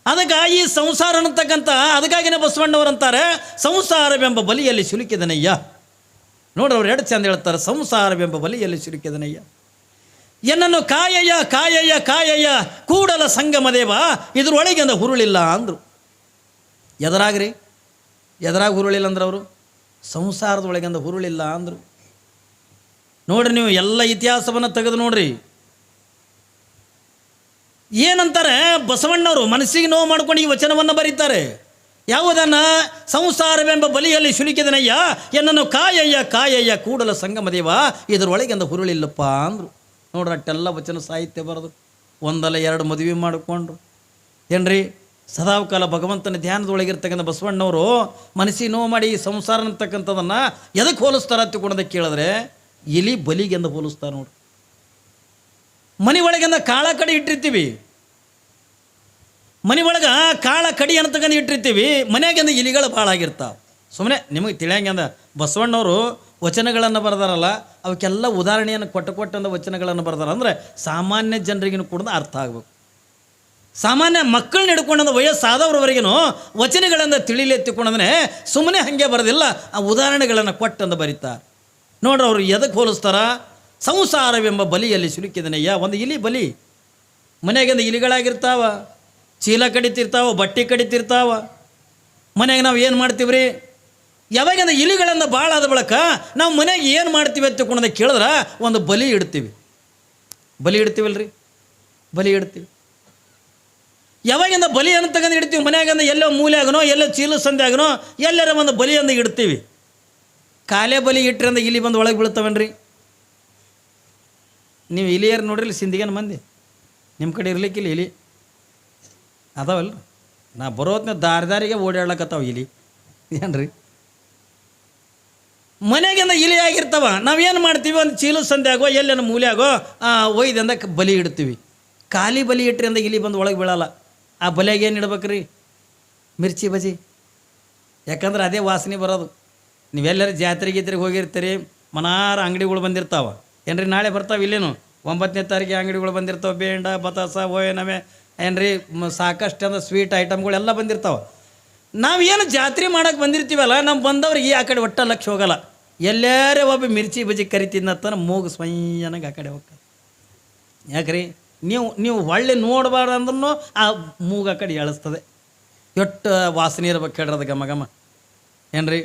ಅದಕ್ಕೆ ಈ ಸಂಸಾರ ಅನ್ನತಕ್ಕಂಥ, ಅದಕ್ಕಾಗಿನೇ ಬಸವಣ್ಣವರಂತಾರೆ ಸಂಸಾರವೆಂಬ ಬಲಿಯಲ್ಲಿ ಸಿಲುಕಿದನಯ್ಯ. ನೋಡ್ರಿ ಅವ್ರು ಎರಡು ಚಂದ ಹೇಳ್ತಾರೆ, ಸಂಸಾರವೆಂಬ ಬಲಿಯಲ್ಲಿ ಸಿಲುಕಿದನಯ್ಯ. ಎನ್ನನ್ನು ಕಾಯಯ್ಯ ಕಾಯಯ್ಯ ಕಾಯಯ್ಯ, ಕೂಡಲ ಸಂಗಮ ದೇವ ಇದ್ರೊಳಗಿಂದ ಹುರುಳಿಲ್ಲ ಅಂದರು. ಎದರಾಗ್ರಿ? ಎದರಾಗ ಹುರುಳಿಲ್ಲ ಅಂದ್ರೆ ಅವರು? ಸಂಸಾರದೊಳಗಿಂದ ಹುರುಳಿಲ್ಲ ಅಂದರು. ನೋಡ್ರಿ ನೀವು ಎಲ್ಲ ಇತಿಹಾಸವನ್ನು ತೆಗೆದು ನೋಡ್ರಿ. ಏನಂತಾರೆ? ಬಸವಣ್ಣವರು ಮನಸ್ಸಿಗೆ ನೋವು ಮಾಡ್ಕೊಂಡು ಈ ವಚನವನ್ನು ಬರೀತಾರೆ. ಯಾವುದನ್ನ? ಸಂಸಾರವೆಂಬ ಬಲಿಯಲ್ಲಿ ಶುಲಿಕಿದನಯ್ಯ ಎನ್ನನ್ನು ಕಾಯಯ್ಯ ಕಾಯಯ್ಯ, ಕೂಡಲ ಸಂಗಮ ದೇವ ಇದರೊಳಗಿಂದ ಹುರುಳಿಲ್ಲಪ್ಪ ಅಂದರು. ನೋಡ್ರಿ ಅಟ್ಟೆಲ್ಲ ವಚನ ಸಾಹಿತ್ಯ ಬರೆದು ಒಂದಲ್ಲ ಎರಡು ಮದುವೆ ಮಾಡಿಕೊಂಡ್ರು. ಏನ್ರಿ? ಸದಾಕಾಲ ಭಗವಂತನ ಧ್ಯಾನದೊಳಗಿರ್ತಕ್ಕಂಥ ಬಸವಣ್ಣವರು ಮನಸ್ಸಿಗೆ ನೋವು ಮಾಡಿ ಸಂಸಾರ ಅಂತಕ್ಕಂಥದ್ದನ್ನು ಎದಕ್ಕೆ ಹೋಲಿಸ್ತಾರ ತಿಳ್ಕೊಂಡದಕ್ಕೆ ಕೇಳಿದ್ರೆ, ಇಲಿ ಬಲಿಗೆಂದ ಹೋಲಿಸ್ತಾರೆ ನೋಡ್ರಿ. ಮನೆ ಒಳಗಿಂದ ಕಾಳ ಕಡಿ ಇಟ್ಟಿರ್ತೀವಿ. ಮನೆ ಒಳಗೆ ಕಾಳ ಕಡಿ ಅಂತಕಂಡು ಇಟ್ಟಿರ್ತೀವಿ. ಮನ್ಯಾಗಿಂದ ಇಲಿಗಳು ಭಾಳ ಆಗಿರ್ತಾವೆ. ಸುಮ್ಮನೆ ನಿಮಗೆ ತಿಳಿಯಂಗಂದ ಬಸವಣ್ಣವರು ವಚನಗಳನ್ನು ಬರ್ದಾರಲ್ಲ, ಅವಕ್ಕೆಲ್ಲ ಉದಾಹರಣೆಯನ್ನು ಕೊಟ್ಟು ಕೊಟ್ಟಂದ ವಚನಗಳನ್ನು ಬರ್ದಾರ. ಅಂದರೆ ಸಾಮಾನ್ಯ ಜನರಿಗಿನ ಕೂಡ ಅರ್ಥ ಆಗಬೇಕು. ಸಾಮಾನ್ಯ ಮಕ್ಕಳನ್ನ ಹಿಡ್ಕೊಂಡಂದ ವಯಸ್ಸಾದವ್ರವರೆಗೂ ವಚನಗಳನ್ನು ತಿಳಿಲಿ ಎತ್ತಿಕೊಂಡಂದ್ರೆ ಸುಮ್ಮನೆ ಹಾಗೆ ಬರೋದಿಲ್ಲ, ಆ ಉದಾಹರಣೆಗಳನ್ನು ಕೊಟ್ಟಂದು ಬರೀತಾರೆ. ನೋಡ್ರಿ ಅವರು ಎದಕ್ಕೆ ಹೋಲಿಸ್ತಾರ? ಸಂಸಾರವೆಂಬ ಬಲಿಯಲ್ಲಿ ಸಿಲುಕಿದನಯ್ಯ. ಒಂದು ಇಲಿ ಬಲಿ. ಮನೆಯಾಗಿಂದ ಇಲಿಗಳಾಗಿರ್ತಾವ. ಚೀಲ ಕಡಿತಿರ್ತಾವ, ಬಟ್ಟೆ ಕಡಿತಿರ್ತಾವ. ಮನೆಗೆ ನಾವು ಏನು ಮಾಡ್ತೀವ್ರಿ? ಯಾವಾಗಿಂದ ಇಲಿಗಳನ್ನು ಭಾಳ ಆದ ಬಳಿಕ ನಾವು ಮನೆಗೆ ಏನು ಮಾಡ್ತೀವಿ ಅಂತ ತಿಳ್ಕೊಂಡ ಕೇಳಿದ್ರೆ ಒಂದು ಬಲಿ ಇಡ್ತೀವಿ. ಬಲಿ ಇಡ್ತೀವಲ್ರಿ? ಬಲಿ ಇಡ್ತೀವಿ. ಯಾವಾಗಿಂದ ಬಲಿ ಅಂತ ತಗೊಂಡು ಇಡ್ತೀವಿ? ಮನ್ಯಾಗಂದ ಎಲ್ಲೋ ಮೂಲೆಯಾಗನೋ, ಎಲ್ಲೋ ಚೀಲ ಸಂದ್ಯಾಗನೋ, ಎಲ್ಲರ ಒಂದು ಬಲಿ ಇಡ್ತೀವಿ. ಕಾಲೇ ಬಲಿ ಇಟ್ಟರೆ ಅಂದ ಇಲಿ ಬಂದು ಒಳಗೆ ಬೀಳ್ತಾವನ್ರಿ? ನೀವು ಇಲಿಯರ್ ನೋಡ್ರಿ ಸಿಂಧಿಗೇನು ಮಂದಿ. ನಿಮ್ಮ ಕಡೆ ಇರ್ಲಿಕ್ಕಿಲ್ಲ ಇಲಿ. ಅದಾವಲ್ಲ ನಾ ಬರೋತ್ನ ದಾರಿ ದಾರಿಗೆ ಓಡಾಡ್ಲಕತ್ತಾವ ಇಲಿ. ಏನ್ರಿ? ಮನೆಗಿಂದ ಇಲಿ ಆಗಿರ್ತಾವ. ನಾವೇನು ಮಾಡ್ತೀವಿ? ಒಂದು ಚೀಲ ಸಂಧ್ಯಾಗೋ ಎಲ್ಲೇನು ಆಗೋ ಒಯ್ದಿಂದ ಬಲಿ ಇಡ್ತೀವಿ. ಖಾಲಿ ಬಲಿ ಇಟ್ರಿಂದ ಇಲಿ ಬಂದು ಒಳಗೆ ಬೀಳಲ್ಲ. ಆ ಬಲಿಯಾಗ ಏನು ಇಡ್ಬೇಕ್ರಿ? ಮಿರ್ಚಿ ಬಜಿ. ಯಾಕಂದ್ರೆ ಅದೇ ವಾಸನೆ ಬರೋದು. ನೀವೆಲ್ಲರೂ ಜಾತ್ರೆ ಗೀತ್ರೆಗೆ ಹೋಗಿರ್ತೀರಿ, ಮನಾರ ಅಂಗಡಿಗಳು ಬಂದಿರ್ತಾವ. ಏನ್ರಿ ನಾಳೆ ಬರ್ತಾವೆ ಇಲ್ಲೇನು? ಒಂಬತ್ತನೇ ತಾರೀಕು ಅಂಗಡಿಗಳು ಬಂದಿರ್ತಾವೆ, ಬೇಂಡ, ಬತಾಸ, ಓಯನವೆ. ಏನ್ರಿ ಸಾಕಷ್ಟು ಅಂದ್ರೆ ಸ್ವೀಟ್ ಐಟಮ್ಗಳೆಲ್ಲ ಬಂದಿರ್ತಾವೆ. ನಾವು ಏನು ಜಾತ್ರೆ ಮಾಡಕ್ಕೆ ಬಂದಿರ್ತೀವಲ್ಲ ನಮ್ಮ ಬಂದವ್ರಿಗೆ ಆ ಕಡೆ ಒಟ್ಟ ಲಕ್ಷ ಹೋಗಲ್ಲ. ಎಲ್ಲರೇ ಒಬ್ಬ ಮಿರ್ಚಿ ಬಜ್ಜಿ ಅಂತ ಮೂಗು ಸ್ವಯ್ಯನಾಗ ಆ ಕಡೆ ಹೋಗ್ತದೆ ಯಾಕ್ರಿ? ನೀವು ನೀವು ಒಳ್ಳೆ ನೋಡಬಾರ್ದು ಅಂದ್ರೂ ಆ ಮೂಗ ಆ ಕಡೆ ಎಳಿಸ್ತದೆ. ಎಷ್ಟು ವಾಸನೆ ಇರ್ಬೇಕು ಹೇಳ್ರದ ಗಮ ಗಮ ಏನ್ರಿ?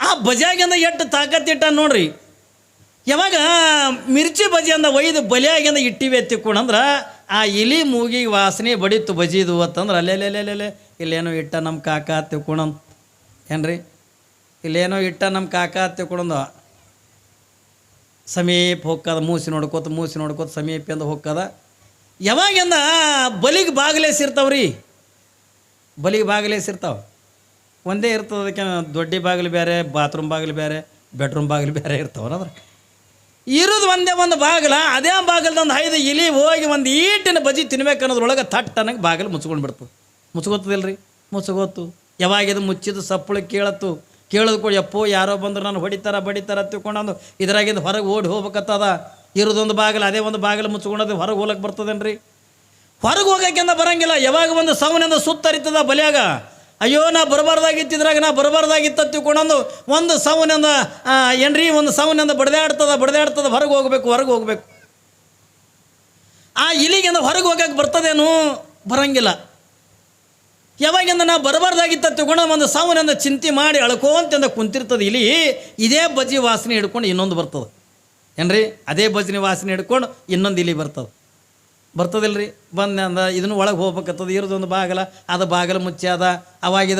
ಆ ಬಜಾಗಿಂದ ಎಷ್ಟು ತಾಕತ್ತಿಟ್ಟ ನೋಡ್ರಿ? ಯಾವಾಗ ಮಿರ್ಚಿ ಬಜಿ ಒಯ್ದು ಬಲಿಯಾಗಿಂದ ಇಟ್ಟಿವಿ ಎತ್ತಿಕೊಂಡಂದ್ರೆ ಆ ಇಲಿ ಮೂಗಿ ವಾಸನೆ ಬಡಿತು ಬಜಿದು ಅಂತಂದ್ರೆ, ಅಲ್ಲೇ ಇಲ್ಲೇನೋ ಇಟ್ಟ ನಮ್ಮ ಕಾಕ ತಿಳ್ಕೊಳಂತ ಏನ್ರಿ? ಇಲ್ಲೇನೋ ಇಟ್ಟ ನಮ್ಮ ಕಾಕ ತಿಳ್ಕೊಳಂದು ಸಮೀಪ ಹೊಕ್ಕದ, ಮೂಸಿ ನೋಡ್ಕೋತ ಮೂಸಿ ನೋಡ್ಕೋತ ಸಮೀಪ ಎಂದು ಹೊಕ್ಕದ. ಯಾವಾಗಿಂದ ಬಲಿಗೆ ಬಾಗಿಲೇಸಿರ್ತಾವ್ರಿ ಬಲಿಗೆ ಬಾಗಿಲೇಸಿರ್ತಾವ ಒಂದೇ ಇರ್ತದೆ ಅದಕ್ಕೆ ದೊಡ್ಡ ಬಾಗಿಲು ಬೇರೆ ಬಾತ್ರೂಮ್ ಬಾಗಿಲು ಬೇರೆ ಬೆಡ್ರೂಮ್ ಬಾಗಿಲು ಬೇರೆ ಇರ್ತಾವಲ್ಲ ಅದ್ರ ಇರೋದು ಒಂದೇ ಒಂದು ಬಾಗಿಲ, ಅದೇ ಬಾಗಿಲ್ದೊಂದು ಐದು ಇಲಿ ಹೋಗಿ ಒಂದು ಈಟಿನ ಬಜಿ ತಿನ್ಬೇಕು ಅನ್ನೋದ್ರೊಳಗೆ ತಟ್ ಅನ್ನಂಗೆ ಬಾಗಿಲು ಮುಚ್ಕೊಂಡು ಬಿಡ್ತು. ಮುಚ್ಕೋತದಿಲ್ಲ ರೀ ಮುಚ್ಕೋತು. ಯಾವಾಗ ಇದು ಮುಚ್ಚಿದ ಸಪ್ಪಳು ಕೇಳತ್ತು. ಕೇಳೋದು ಕೂಡ ಯಪ್ಪೋ ಯಾರೋ ಬಂದ್ರು ನಾನು ಹೊಡಿತಾರ, ಬಡಿತಾರ ತಿಳ್ಕೊಂಡು ಇದ್ರಾಗಿಂದು ಹೊರಗೆ ಓಡಿ ಹೋಗ್ಬೇಕತ್ತದ ಇರೋದೊಂದು ಬಾಗಿಲು, ಅದೇ ಒಂದು ಬಾಗಿಲು ಮುಚ್ಕೊಂಡದು ಹೊರಗೆ ಹೋಗ್ಲಕ್ಕೆ ಬರ್ತದೇನ್ರಿ? ಹೊರಗೆ ಹೋಗೋಕ್ಕಿಂತ ಬರಂಗಿಲ್ಲ. ಯಾವಾಗ ಒಂದು ಸೌನಿಂದ ಸುತ್ತರಿತದ ಬಲಿಯಾಗ? ಅಯ್ಯೋ, ನಾ ಬರಬಾರ್ದಾಗಿತ್ತಿದ್ರಾಗ, ನಾ ಬರಬಾರ್ದಾಗಿತ್ತ ತಿಳ್ಕೊಂಡು ಒಂದು ಸೌನಿಂದ ಏನ್ರಿ, ಒಂದು ಸೌನಿಂದ ಬಡ್ದಾಡ್ತದ ಬಡ್ದಾಡ್ತದ, ಹೊರಗೆ ಹೋಗ್ಬೇಕು ಹೊರಗೆ ಹೋಗ್ಬೇಕು. ಆ ಇಲಿಗಿಂದ ಹೊರಗೆ ಹೋಗಕ್ಕೆ ಬರ್ತದೇನು ಬರಂಗಿಲ್ಲ. ಯಾವಾಗಿಂದ ನಾ ಬರಬಾರ್ದಾಗಿತ್ತ ತಿಳ್ಕೊಂಡು ಒಂದು ಸಾವನಿಂದ ಚಿಂತೆ ಮಾಡಿ ಅಳ್ಕೋಂತಂದ ಕುಂತಿರ್ತದೆ ಇಲಿ, ಇದೇ ಬಜಿ ವಾಸನೆ ಹಿಡ್ಕೊಂಡು ಇನ್ನೊಂದು ಬರ್ತದೆ. ಏನ್ರಿ, ಅದೇ ಬಜ್ನಿ ವಾಸನೆ ಹಿಡ್ಕೊಂಡು ಇನ್ನೊಂದು ಇಲಿ ಬರ್ತದೆ. ಬರ್ತದಿಲ್ರಿ? ಬಂದ ಅಂದ, ಇದನ್ನು ಒಳಗೆ ಹೋಗ್ಬೇಕತ್ತದ ಇರೋದೊಂದು ಬಾಗಲ. ಅದು ಬಾಗಿಲು ಮುಚ್ಚಿ ಅದ.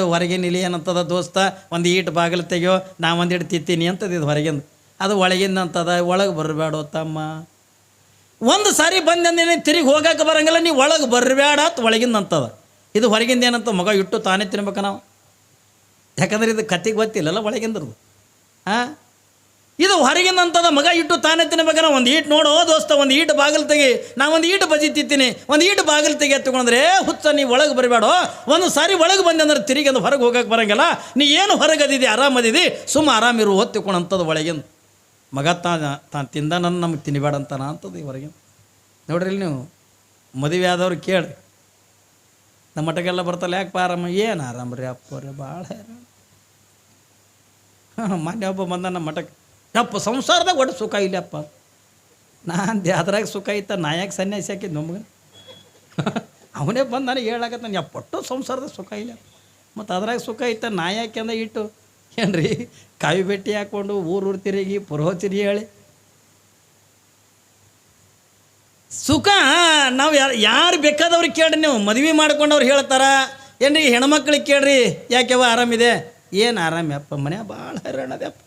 ಹೊರಗೆ ನಿಲಿ ಏನಂತದ ದೋಸ್ತ, ಒಂದು ಈಟ್ ಬಾಗಿಲು ತೆಗಿಯೋ, ನಾ ಇಟ್ಟು ತಿತ್ತೀನಿ ಅಂತದ ಇದು ಹೊರಗಿಂದ. ಅದು ಒಳಗಿಂದ ಅಂತದ, ಒಳಗೆ ಬರಬೇಡ ತಮ್ಮ. ಒಂದು ಸಾರಿ ಬಂದಂದೇನೆ ತಿರುಗಿ ಹೋಗಕ್ಕೆ ಬರಂಗಿಲ್ಲ ನೀವು ಒಳಗೆ ಬರಬೇಡ ಅಂತ ಒಳಗಿಂದ ಅಂತದ. ಇದು ಹೊರಗಿಂದ ಏನಂತ ಮಗ ಇಟ್ಟು ತಾನೇ ತಿನ್ಬೇಕು ನಾವು. ಯಾಕಂದ್ರೆ ಇದು ಕತ್ತಿಗೆ ಗೊತ್ತಿಲ್ಲಲ್ಲ ಒಳಗಿಂದ್ರದು. ಹಾಂ? ಇದು ಹೊರಗಿನಂಥದ ಮಗ ಇಟ್ಟು ತಾನೇ ತಿನ್ಬೇಕನ ಒಂದು ಈಟ್ ನೋಡು ದೋಸ್ತ, ಒಂದು ಈಟ್ ಬಾಗಿಲು ತೆಗಿ. ನಾ ಒಂದು ಈಟ್ ಬಜಿ ತಿತ್ತೀನಿ ಒಂದು ಈಟ್ ಬಾಗಿಲು ತೆಗಿ ತಗೊಂಡ್ರೆ ಹುಚ್ಚ ನೀವು ಒಳಗೆ ಬರಬೇಡ. ಒಂದು ಸಾರಿ ಒಳಗೆ ಬಂದೆ ಅಂದ್ರೆ ತಿರುಗಿ ಅಂದ್ರೆ ಹೊರಗೆ ಹೋಗಕ್ಕೆ ಬರೋಂಗಿಲ್ಲ. ನೀ ಏನು ಹೊರಗದಿದಿ ಆರಾಮದಿದಿ? ಸುಮ್ಮ ಆರಾಮಿರು ಹೊತ್ತಿಕೊಂಡಂಥದ್ದು ಒಳಗಿನ. ಮಗ ತಾನ ತಾನು ತಿಂದ ನನ್ನ ನಮಗೆ ತಿನ್ಬೇಡ ಅಂತ ಅಂತದ್ದು ಈ ಹೊರಗಿಂದ ನೋಡ್ರಿ ನೀವು, ಮದುವೆ ಆದವ್ರು ಕೇಳಿ ನಮ್ಮ ಮಠಕ್ಕೆಲ್ಲ ಬರ್ತಲ್ಲ ಯಾಕೆ ಆರಾಮ? ಏನು ಆರಾಮ ರೀ ಅಪ್ಪರೇ ಭಾಳ ಹಾಂ ಮೊನ್ನೆ ಒಬ್ಬ ಬಂದ ನಮ್ಮ ಮಠಕ್ಕೆ. ಯಪ್ಪ ಸಂಸಾರದಾಗ ಒಟ್ಟು ಸುಖ ಇಲ್ಲಪ್ಪ. ನಾನು ಅದ್ರಾಗ ಸುಖ ಇತ್ತ ನಾ ಯಾಕೆ ಸನ್ಯಾಸಿ ಹಾಕಿದ್ದು ನಮ್ಗೆ. ಅವನೇ ಬಂದು ನನಗೆ ಹೇಳಾಕತ್ತ ನಾನು ಪಟ್ಟು ಸಂಸಾರದ ಸುಖ ಇಲ್ಲ. ಮತ್ತು ಅದ್ರಾಗ ಸುಖ ಇತ್ತ ನಾ ಯಾಕೆ ಅಂದ ಇಟ್ಟು, ಏನ್ರಿ ಕಾಯಿ ಬೆಟ್ಟಿ ಹಾಕ್ಕೊಂಡು ಊರೂರು ತಿರುಗಿ ಪುರೋಹತಿರಿ ಹೇಳಿ. ಸುಖ, ನಾವು ಯಾರು ಯಾರು ಬೇಕಾದವ್ರು ಕೇಳ್ರಿ ನೀವು, ಮದುವೆ ಮಾಡ್ಕೊಂಡವ್ರು ಹೇಳ್ತಾರ. ಏನ್ರಿ, ಹೆಣ್ಮಕ್ಳಿಗೆ ಕೇಳ್ರಿ ಯಾಕೆವ ಆರಾಮಿದೆ? ಏನು ಆರಾಮ್ಯಪ್ಪ ಮನೆ ಭಾಳ ಹೈರಾಣದೆ ಅದಪ್ಪ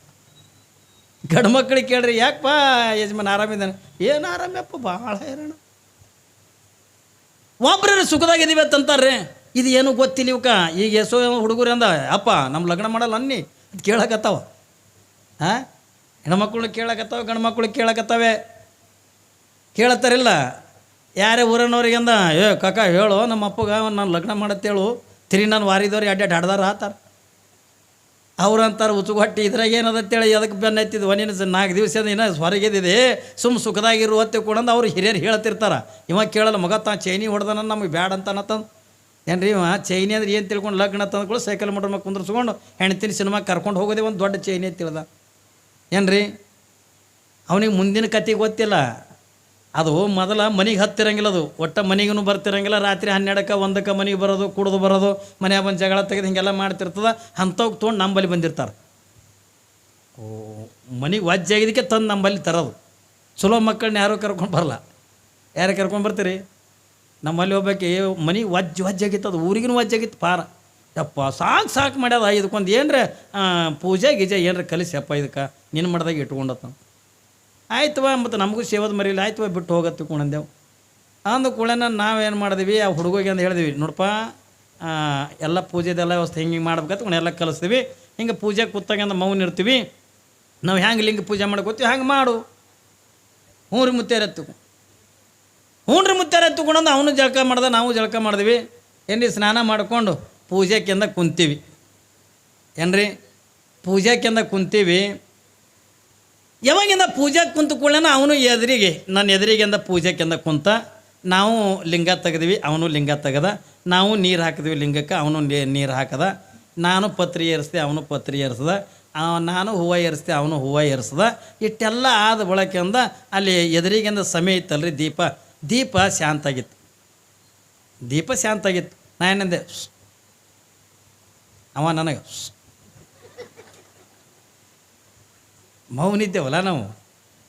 ಗಂಡು ಮಕ್ಳಿಗೆ ಕೇಳ್ರಿ ಯಾಕಪ್ಪ ಯಜಮಾನ್ ಆರಾಮಿದ್ದಾನೆ ಏನು ಆರಾಮ್ಯಪ್ಪ ಭಾಳ ಹೈರಾಣ. ಒಬ್ರು ಸುಖದಾಗಿದ್ದೀವಿ ಅಂತಂತಾರೆ ಇದು ಏನು ಗೊತ್ತಿಲ್ಲ ಇವಕ್ಕ ಈಗ ಎಸೋ ಹುಡುಗರು ಅಂದ, ಅಪ್ಪ ನಮ್ಮ ಲಗ್ನ ಮಾಡಲ್ಲ ಅನ್ನಿ. ಅದು ಕೇಳಕತ್ತಾವ. ಹಾಂ? ಹೆಣ್ಮಕ್ಳು ಕೇಳಕತ್ತಾವ, ಗಂಡು ಮಕ್ಳಿಗೆ ಕೇಳಕತ್ತಾವೆ. ಕೇಳತ್ತಾರಿಲ್ಲ? ಯಾರೇ ಊರನವ್ರಿಗೆ ಅಂದ, ಏ ಕಾಕ, ಹೇಳು ನಮ್ಮ ಅಪ್ಪಗ ನಾನು ಲಗ್ನ ಮಾಡತ್ತೇಳು. ತಿರಿ ನಾನು ವಾರಿದವ್ರಿಗೆ ಅಡ್ಡಾಡ್ ಹಾಡ್ದಾರ ಆತಾರ. ಅವ್ರು ಅಂತಾರೆ ಉಚ್ಚುಗ ಇದ್ರಾಗ ಇದ್ರಾಗ ಅಂತೇಳಿ ಅದಕ್ಕೆ ಬೆನ್ನ ಎತ್ತಿದ್ವು. ನೀನು ನಾಲ್ಕು ದಿವಸ ಇನ್ನೂ ಹೊರಗೆದಿದೆ ಸುಮ್ ಸುಖದಾಗಿರು ಹೊತ್ತೆ ಕೂಡ ಅವ್ರು ಹಿರಿಯರು ಹೇಳ್ತಿರ್ತಾರೆ. ಇವ ಕೇಳಲ್ಲ, ಮಗ ತಾ ಚೈನಿ ಹೊಡೆದನ, ನಮಗೆ ಬ್ಯಾಡ ಅಂತನತ್ತಂದು ಏನ್ರಿ ಇವ, ಚೈನಿ ಅಂದ್ರೆ ಏನು ತಿಳ್ಕೊಂಡು ಲಗ್ನ ತಂದ್ಕೊಳ್ಳಿ ಸೈಕಲ್ ಮೋಟ್ರ್ ಮೇಲೆ ಕುಂದ್ರಿಸ್ಕೊಂಡು ಹೆಣ್ತಿನ ಸಿನಿಮಾ ಕರ್ಕೊಂಡು ಹೋಗೋದೇ ಒಂದು ದೊಡ್ಡ ಚೈನಿ ತಿಳ್ದ. ಏನ್ರಿ? ಅವನಿಗೆ ಮುಂದಿನ ಕತೆ ಗೊತ್ತಿಲ್ಲ. ಅದು ಮೊದಲ ಮನೆಗೆ ಹತ್ತಿರಂಗಿಲ್ಲ ಅದು. ಒಟ್ಟ ಮನೆಗೂ ಬರ್ತಿರಂಗಿಲ್ಲ. ರಾತ್ರಿ ಹನ್ನೆರಡಕ್ಕೆ, ಒಂದಕ್ಕೆ ಮನೆಗೆ ಬರೋದು, ಕುಡಿದು ಬರೋದು ಮನೆಯ ಬಂದು ಜಗಳ ತೆಗೆದು ಹಿಂಗೆಲ್ಲ ಮಾಡ್ತಿರ್ತದೆ. ಅಂಥವ್ಗೆ ತೊಗೊಂಡು ನಂಬಲ್ಲಿ ಬಂದಿರ್ತಾರೆ. ಓ, ಮನೆಗೆ ವಜ್ಜೆ ಆಗಿದ್ದಕ್ಕೆ ತಂದು ನಂಬಲ್ಲಿ ತರೋದು. ಚಲೋ ಮಕ್ಕಳನ್ನ ಯಾರೋ ಕರ್ಕೊಂಡು ಬರಲ್ಲ ಯಾರು ಕರ್ಕೊಂಡು ಬರ್ತೀರಿ? ನಮ್ಮಲ್ಲಿ ಹೋಗ್ಬೇಕು ಮನೆ ವಜ್ಜು ವಜ್ಜಾಗಿತ್ತು ಅದು ಊರಿಗೂ ವಜ್ಜಾಗಿತ್ತು ಪಾರ. ಯಪ್ಪ, ಸಾಕು ಸಾಕು ಮಾಡ್ಯದ. ಇದಕ್ಕೊಂದು ಏನರ ಪೂಜೆ, ಗೀಜೆ ಏನರ ಕಲಿಸಪ್ಪ ಇದಕ್ಕೆ. ನಿನ್ನ ಮಾಡ್ದಾಗ ಇಟ್ಕೊಂಡತ್ತ ಆಯ್ತವ ಮತ್ತು ನಮಗೂ ಸೇವದ ಮರಿಲ್ಲ ಆಯ್ತವ ಬಿಟ್ಟು ಹೋಗತ್ತೆ ಕೂಣಂದೆವು ಅಂದ ಕೂಡನ ನಾವೇನು ಮಾಡಿದ್ವಿ? ಆ ಹುಡುಗಿಗೆ ಅಂತ ಹೇಳಿದ್ವಿ, ನೋಡಪ್ಪ ಎಲ್ಲ ಪೂಜೆದೆಲ್ಲ ವ್ಯವಸ್ಥೆ ಹಿಂಗೆ ಹಿಂಗೆ ಕುಣ ಎಲ್ಲ ಕಲಿಸ್ತೀವಿ. ಹಿಂಗೆ ಪೂಜೆ ಕೂತಾಗ ಮೌನ ಇರ್ತೀವಿ. ನಾವು ಹೆಂಗೆ ಲಿಂಗ ಪೂಜೆ ಮಾಡ್ಕೋತೀವಿ ಹಂಗೆ ಮಾಡು. ಹ್ಞೂ ರೀ ಮುತ್ತೇರತ್ತು ಹ್ಞೂ ರೀ ಮುತ್ತೇರ ಎತ್ತುಕೊಂಡಂದು ಅವನು ಜಳಕ ಮಾಡ್ದೆ, ನಾವು ಜಳಕ ಮಾಡಿದ್ವಿ. ಏನ್ರಿ, ಸ್ನಾನ ಮಾಡ್ಕೊಂಡು ಪೂಜೆಕ್ಕೆಂದ ಕುಂತೀವಿ. ಏನ್ರಿ ಪೂಜೆಕ್ಕೆಂದ ಕುಂತೀವಿ. ಯಾವಾಗಿಂದ ಪೂಜೆಗೆ ಕುಂತು ಕೂಡಲೇ ಅವನು ಎದುರಿಗೆ, ನನ್ನ ಎದುರಿಗೆಂದ ಪೂಜೆಕ್ಕೆಂದ ಕುಂತ, ನಾವು ಲಿಂಗ ತೆಗೆದ್ವಿ, ಅವನು ಲಿಂಗ ತೆಗೆದ. ನಾವು ನೀರು ಹಾಕಿದ್ವಿ ಲಿಂಗಕ್ಕೆ, ಅವನು ನೀರು ಹಾಕದ. ನಾನು ಪತ್ರಿ ಏರಿಸ್ದೆ, ಅವನು ಪತ್ರಿ ಏರಿಸ್ದ. ನಾನು ಹೂವು ಏರಿಸ್ದೆ, ಅವನು ಹೂವು ಏರಿಸ್ದ. ಇಷ್ಟೆಲ್ಲ ಆದ ಬಳಕೆಂದ ಅಲ್ಲಿ ಎದುರಿಗೆಂದ ಸಮಯ ಇತ್ತಲ್ರಿ, ದೀಪ. ದೀಪ ಶಾಂತಾಗಿತ್ತು. ದೀಪ ಶಾಂತ ಆಗಿತ್ತು ನಾ ಏನಂದೆ. ಅವ ನನಗೆ ಮೌನಿದ್ದೇವಲ್ಲ ನಾವು?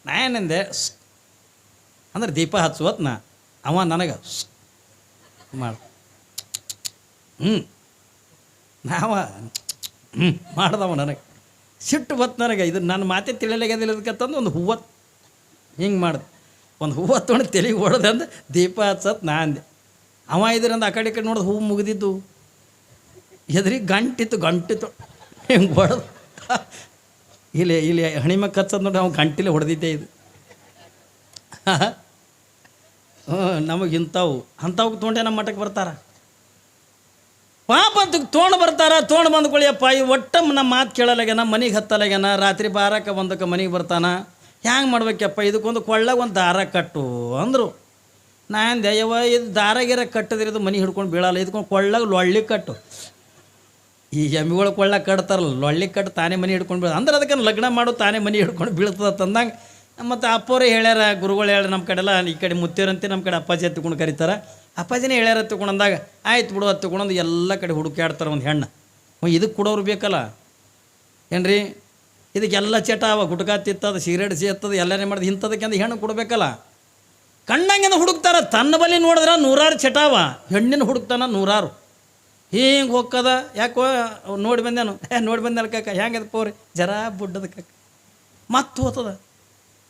ನಾ ಏನಂದೆ. ಅಂದ್ರೆ ದೀಪ ಹಚ್ಚುವತ್ ನಾ ಅವ ನನಗೆ ಮಾಡ ಹ್ಞೂ ನಾವ ಹ್ಞೂ ಮಾಡ್ದವ ನನಗೆ. ಸಿಟ್ಟು ಬತ್ತು ನನಗೆ, ಇದು ನನ್ನ ಮಾತೆ ತಿಳಿಯಲಾಗ್ಯದಿಲ್ಲದಕ್ಕಂತಂದು ಒಂದು ಹೂವು, ಹಿಂಗೆ ಮಾಡ್ದೆ. ಒಂದು ಹೂವ ತೊಗೊಂಡು ತಲೆಗೆ ಹೊಡೆದೆ ಅಂದು, ದೀಪ ಹಚ್ಚತ್ ನಾ ಅವ ಇದ್ರಂದು ಆ ಕಡೆ ಕಡೆ ನೋಡಿದ ಹೂವು ಮುಗಿದಿದ್ದು. ಎದ್ರಿಗೆ ಗಂಟಿತ್ತು ಗಂಟಿತ್ತು. ಹಿಂಗೆ ಹೊಡೆದು. ಇಲ್ಲಿ ಇಲ್ಲಿ ಹಣಿಮ ಹಚ್ಚದ್ ನೋಡಿ ಅವ್ನು ಗಂಟಿಲೆ ಹೊಡೆದಿದ್ದೆ ಇದು. ಹ್ಞೂ ನಮಗೆ ಇಂಥವು, ಅಂಥವು ತೊಗೊಂಡೆ ನಮ್ಮ ಮಠಕ್ಕೆ ಬರ್ತಾರ. ಪಾಪ ತೊಗೊಂಡು ಬರ್ತಾರ ತೊಗೊಂಡು ಬಂದ್ಕೊಳ್ಳಿಯಪ್ಪ ಈ ಒಟ್ಟ ನಮ್ಮ ಮಾತು ಕೇಳಲಾಗ್ಯಾನ, ಮನೆಗೆ ಹತ್ತಲಾಗ್ಯಾನ, ರಾತ್ರಿ ಬಾರಕ್ಕೆ ಒಂದಕ್ಕೆ ಮನೆಗೆ ಬರ್ತಾನ. ಹ್ಯಾಂಗೆ ಮಾಡ್ಬೇಕಪ್ಪ, ಇದಕ್ಕೊಂದು ಕೊಳ್ಳಾಗ ಒಂದು ದಾರ ಕಟ್ಟು ಅಂದರು. ನಾ ದಯವ ಇದು ಇದು ದಾರಾಗಿರ ಕಟ್ಟಿದ್ರೆ ಇದು ಮನೆ ಹಿಡ್ಕೊಂಡು ಬೀಳಲ್ಲ, ಇದಕ್ಕೊಂದು ಕೊಳ್ಳಾಗ ಲೊಳ್ಳಿ ಕಟ್ಟು. ಈ ಎಮ್ಮಿಗಳು ಕೊಳ್ಳ ಕಟ್ತಾರಲ್ಲ ಲೊಳ್ಳಿ ಕಟ್ಟು ತಾನೇ ಮನೆ ಹಿಡ್ಕೊಂಡು ಬೀಳ ಅಂದ್ರೆ ಅದಕ್ಕೆ ಲಗ್ನ ಮಾಡು ತಾನೇ ಮನೆ ಹಿಡ್ಕೊಂಡು ಬೀಳ್ತದ ತಂದಂಗೆ. ಮತ್ತು ಅಪ್ಪೋರೇ ಹೇಳ್ಯಾರ, ಗುರುಗಳು ಹೇಳ್ಯಾರ ನಮ್ಮ ಕಡೆಲ್ಲ, ಈ ಕಡೆ ಮುತ್ತೇರಂತೆ ನಮ್ಮ ಕಡೆ ಅಪ್ಪಾಜಿ ಹತ್ಕೊಂಡು ಕರೀತಾರೆ. ಅಪ್ಪಾಜಿನೇ ಹೇಳ್ಯಾರ ತಗೊಂಡಂದಾಗ ಆಯ್ತು ಬಿಡು ಅದು ತಗೊಂಡು ಎಲ್ಲ ಕಡೆ ಹುಡುಕಾಡ್ತಾರೆ ಒಂದು ಹೆಣ್ಣು. ಇದಕ್ಕೆ ಕೊಡೋರು ಬೇಕಲ್ಲ? ಏನ್ರಿ? ಇದಕ್ಕೆಲ್ಲ ಚಟ ಅವ, ಗುಟ್ಕಾ ತಿತ್ತದ, ಸಿಗರೇಟ್ ಎಲ್ಲನೇ ಮಾಡಿದ, ಇಂಥದಕ್ಕೆ ಹೆಣ್ಣು ಕೊಡಬೇಕಲ್ಲ? ಕಣ್ಣಂಗೆ ಹುಡುಕ್ತಾರ, ತನ್ನ ಬಲಿ ನೋಡಿದ್ರೆ ನೂರಾರು ಚಟ ಅವ, ಹೆಣ್ಣಿನ ಹುಡುಕ್ತಾನ ನೂರಾರು. ಹಿಂಗೆ ಹೋಗ್ಕದ ಯಾಕೋ ನೋಡಿ ಬಂದೇನು. ಏ, ನೋಡಿ ಬಂದಲ್ಲ ಕಾಕ, ಹೆಂಗದ ಪೋರಿ? ಜರ ಬುಡ್ಡದ ಕಾಕ. ಮತ್ತೆ ಹೋತದ.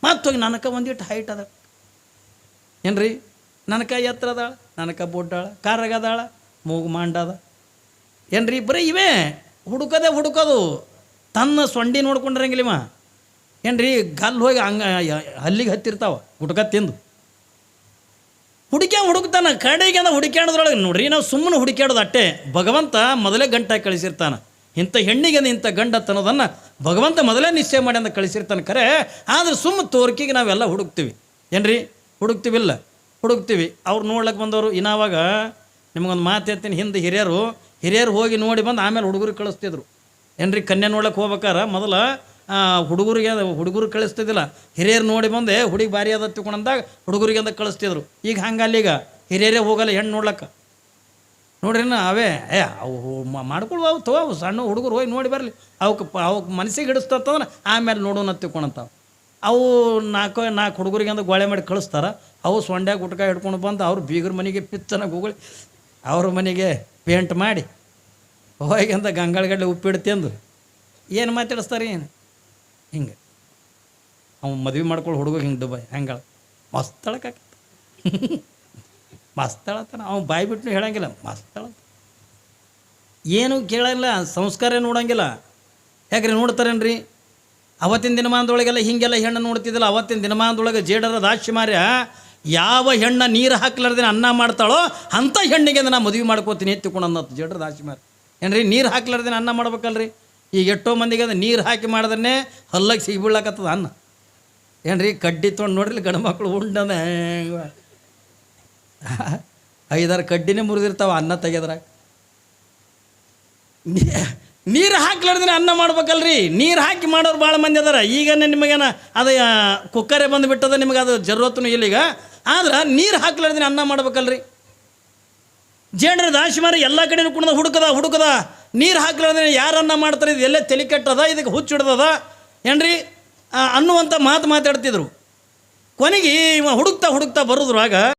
ಮತ್ತೆ ಹೋಗಿ ನನಕ ಒಂದಿಟ್ಟು ಹೈಟ್ ಅದ. ಏನ್ರಿ? ನನಕ ಎತ್ತರ ಅದಾಳ, ನನಕ ಬುಡ್ಡಾಳ ಕಾರಾಗದಾಳ ಮೂಗು ಮಾಂಡದ ಏನ್ರಿ? ಬರೀ ಇವೇ ಹುಡುಕದೆ ಹುಡುಕೋದು. ತನ್ನ ಸೊಂಡಿ ನೋಡ್ಕೊಂಡಿರಂಗಿಲ್ಲವ ಏನ್ರಿ? ಗಲ್ ಹೋಗಿ ಹಂಗ ಹಲ್ಲಿಗೆ ಹತ್ತಿರ್ತಾವ ಗುಟ್ಕ ತಿಂದು. ಹುಡುಕ್ಯ ಹುಡುಕ್ತಾನೆ ಕಡೆಗೆ ಅಂದ ಹುಡುಕ್ಯಾಡೋದ್ರೊಳಗೆ ನೋಡ್ರಿ, ನಾವು ಸುಮ್ಮನೆ ಹುಡುಕ್ಯಾಡೋದು ಅಟ್ಟೆ. ಭಗವಂತ ಮೊದಲೇ ಗಂಟೆ ಕಳಿಸಿರ್ತಾನೆ. ಇಂಥ ಹೆಣ್ಣಿಗೆ ಇಂಥ ಗಂಡ ತನ್ನೋದನ್ನು ಭಗವಂತ ಮೊದಲೇ ನಿಶ್ಚಯ ಮಾಡಿ ಅಂತ ಕಳಿಸಿರ್ತಾನೆ ಖರೆ ಆದ್ರೆ ಸುಮ್ಮ ತೋರ್ಕಿಗೆ ನಾವೆಲ್ಲ ಹುಡುಕ್ತೀವಿ. ಏನ್ರಿ? ಹುಡುಕ್ತೀವಿಲ್ಲ. ಹುಡುಕ್ತೀವಿ. ಅವ್ರು ನೋಡ್ಲಿಕ್ಕೆ ಬಂದವರು ಇನ್ನಾವಾಗ? ನಿಮಗೊಂದು ಮಾತು ಹೇಳ್ತೀನಿ ಹಿಂದೆ ಹಿರಿಯರು. ಹಿರಿಯರು ಹೋಗಿ ನೋಡಿ ಬಂದು ಆಮೇಲೆ ಹುಡುಗರಿಗೆ ಕಳಿಸ್ತಿದ್ರು. ಏನ್ರಿ, ಕನ್ಯಾ ನೋಡ್ಲಿಕ್ಕೆ ಹೋಗ್ಬೇಕಾರೆ? ಮೊದಲ ಹುಡುಗರಿಗೆ ಹುಡುಗರು ಕಳಿಸ್ತಿದ್ದಿಲ್ಲ. ಹಿರಿಯರು ನೋಡಿ ಬಂದೆ, ಹುಡುಗಿ ಭಾರಿ ಅದ ತಿಳ್ಕೊಂಡಂದಾಗ ಹುಡುಗರಿಗೆ ಅಂತ ಕಳಿಸ್ತಿದ್ರು. ಈಗ ಹಂಗಲ್ಲ ಈಗ ಹಿರಿಯರೇ ಹೋಗಲ್ಲ, ಹೆಣ್ಣು ನೋಡ್ಲಕ್ಕ. ನೋಡ್ರಿ ಅವೇ, ಏ, ಅವು ಮಾಡ್ಕೊಳ್ವ, ಅವು ಅವು ಸಣ್ಣ ಹುಡುಗರು ಹೋಗಿ ನೋಡಿ ಬರಲಿ. ಅವಕ್ಕೆ ಅವಕ್ಕೆ ಮನಸ್ಸಿಗೆ ಹಿಡಿಸ್ತಂತಂದ್ರೆ ಆಮೇಲೆ ನೋಡೋಣ ತಿಳ್ಕೊಳಂತಾವೆ ಅವು ನಾಲ್ಕು ನಾಲ್ಕು ಹುಡುಗರಿಗೆ ಅಂತ ಗೋಳೆ ಮಾಡಿ ಕಳಿಸ್ತಾರ. ಅವು ಸೊಂಡ್ಯಾಗ ಗುಟ್ಕ ಹಿಡ್ಕೊಂಡು ಬಂದು ಅವ್ರು ಬೀಗರ ಮನೆಗೆ ಪಿಚ್ಚನ ಹೋಗಳಿ ಅವ್ರ ಮನೆಗೆ ಪೇಂಟ್ ಮಾಡಿ ಹೋಗಿ ಅಂತ ಗಂಗಾಳಗಡ್ಲೆ ಉಪ್ಪಿಟ್ಟು ತಿಂದು. ಏನು ಮಾತಾಡಿಸ್ತಾರೆ ಏನು ಹಿಂಗೆ. ಅವ ಮದ್ವೆ ಮಾಡ್ಕೊಳ್ಳಿ ಹುಡುಗ ಹಿಂಗೆ ದುಬೈ ಹೆಂಗೆ ಮಸ್ತ್ ಮಸ್ತಳತನ ಅವ್ನು ಬಾಯಿ ಬಿಟ್ಟು ಹೇಳಂಗಿಲ್ಲ, ಮಸ್ತಳ. ಏನು ಕೇಳಲ್ಲ ಸಂಸ್ಕಾರ ನೋಡಂಗಿಲ್ಲ. ಯಾಕ್ರಿ ನೋಡ್ತಾರೇನ್ರಿ? ಅವತ್ತಿನ ದಿನಮಾನದೊಳಗೆಲ್ಲ ಹಿಂಗೆಲ್ಲ ಹೆಣ್ಣು ನೋಡ್ತಿದ್ದಿಲ್ಲ, ಅವತ್ತಿನ ದಿನಮಾನದೊಳಗೆ ಜೇಡರ ದಾಕ್ಷಿಮಾರ್ಯ ಯಾವ ಹೆಣ್ಣ ನೀರು ಹಾಕ್ಲಾರ್ದಿನ ಅನ್ನ ಮಾಡ್ತಾಳೋ ಅಂಥ ಹೆಣ್ಣಿಗೆ ನಾನು ಮದುವೆ ಮಾಡ್ಕೋತೀನಿ ಎತ್ತಿಕೊಂಡು ಅನ್ನತ್ತು ಜೇಡರ ಏನು ಏನ್ರಿ, ನೀರು ಹಾಕ್ಲಾರ್ದಿನ ಅನ್ನ ಮಾಡ್ಬೇಕಲ್ರಿ? ಈಗ ಎಷ್ಟೋ ಮಂದಿಗೆ ಅದು ನೀರು ಹಾಕಿ ಮಾಡಿದ್ರೆ ಹಲ್ಲಗೆ ಸಿಗ್ಬಿಡ್ಲಾಕತ್ತದ ಅನ್ನ. ಏನ್ರಿ ಕಡ್ಡಿ ತೊಗೊಂಡು ನೋಡ್ರಿ ಗಂಡು ಮಕ್ಕಳು ಉಂಡದ ಐದಾರು ಕಡ್ಡಿನೇ ಮುರಿದಿರ್ತಾವ ಅನ್ನ ತೆಗೆದ್ರಾಗ. ನೀರು ಹಾಕ್ಲಾರ್ದಿನ ಅನ್ನ ಮಾಡ್ಬೇಕಲ್ರಿ. ನೀರು ಹಾಕಿ ಮಾಡೋರು ಭಾಳ ಮಂದಿ ಅದಾರ. ಈಗನೇ ನಿಮಗೇನ ಅದು ಕುಕ್ಕರೆ ಬಂದುಬಿಟ್ಟದ ನಿಮಗೆ ಅದು ಜರುರತ್ತೂ ಇಲ್ಲ ಈಗ ಆದ್ರೆ ನೀರು ಹಾಕ್ಲಾರ್ದಿನ ಅನ್ನ ಮಾಡ್ಬೇಕಲ್ರಿ. ಜೇಂಡ್ರ ದಾಶಿಮಾರಿ ಎಲ್ಲ ಕಡೆನೂ ಕುಣದ ಹುಡುಕದ ಹುಡುಕದ. ನೀರು ಹಾಕ್ಲಾರ್ದಿನ ಯಾರನ್ನ ಮಾಡ್ತಾರೆ? ಇದು ಎಲ್ಲೇ ತಲೆ ಕೆಟ್ಟದ, ಇದಕ್ಕೆ ಹುಚ್ಚಿಡ್ದದ ಏನ್ರಿ? ಅನ್ನುವಂಥ ಮಾತು ಮಾತಾಡ್ತಿದ್ರು. ಕೊನೆಗೆ ಇವ ಹುಡುಕ್ತಾ ಹುಡುಕ್ತಾ ಬರೋದ್ರಾಗ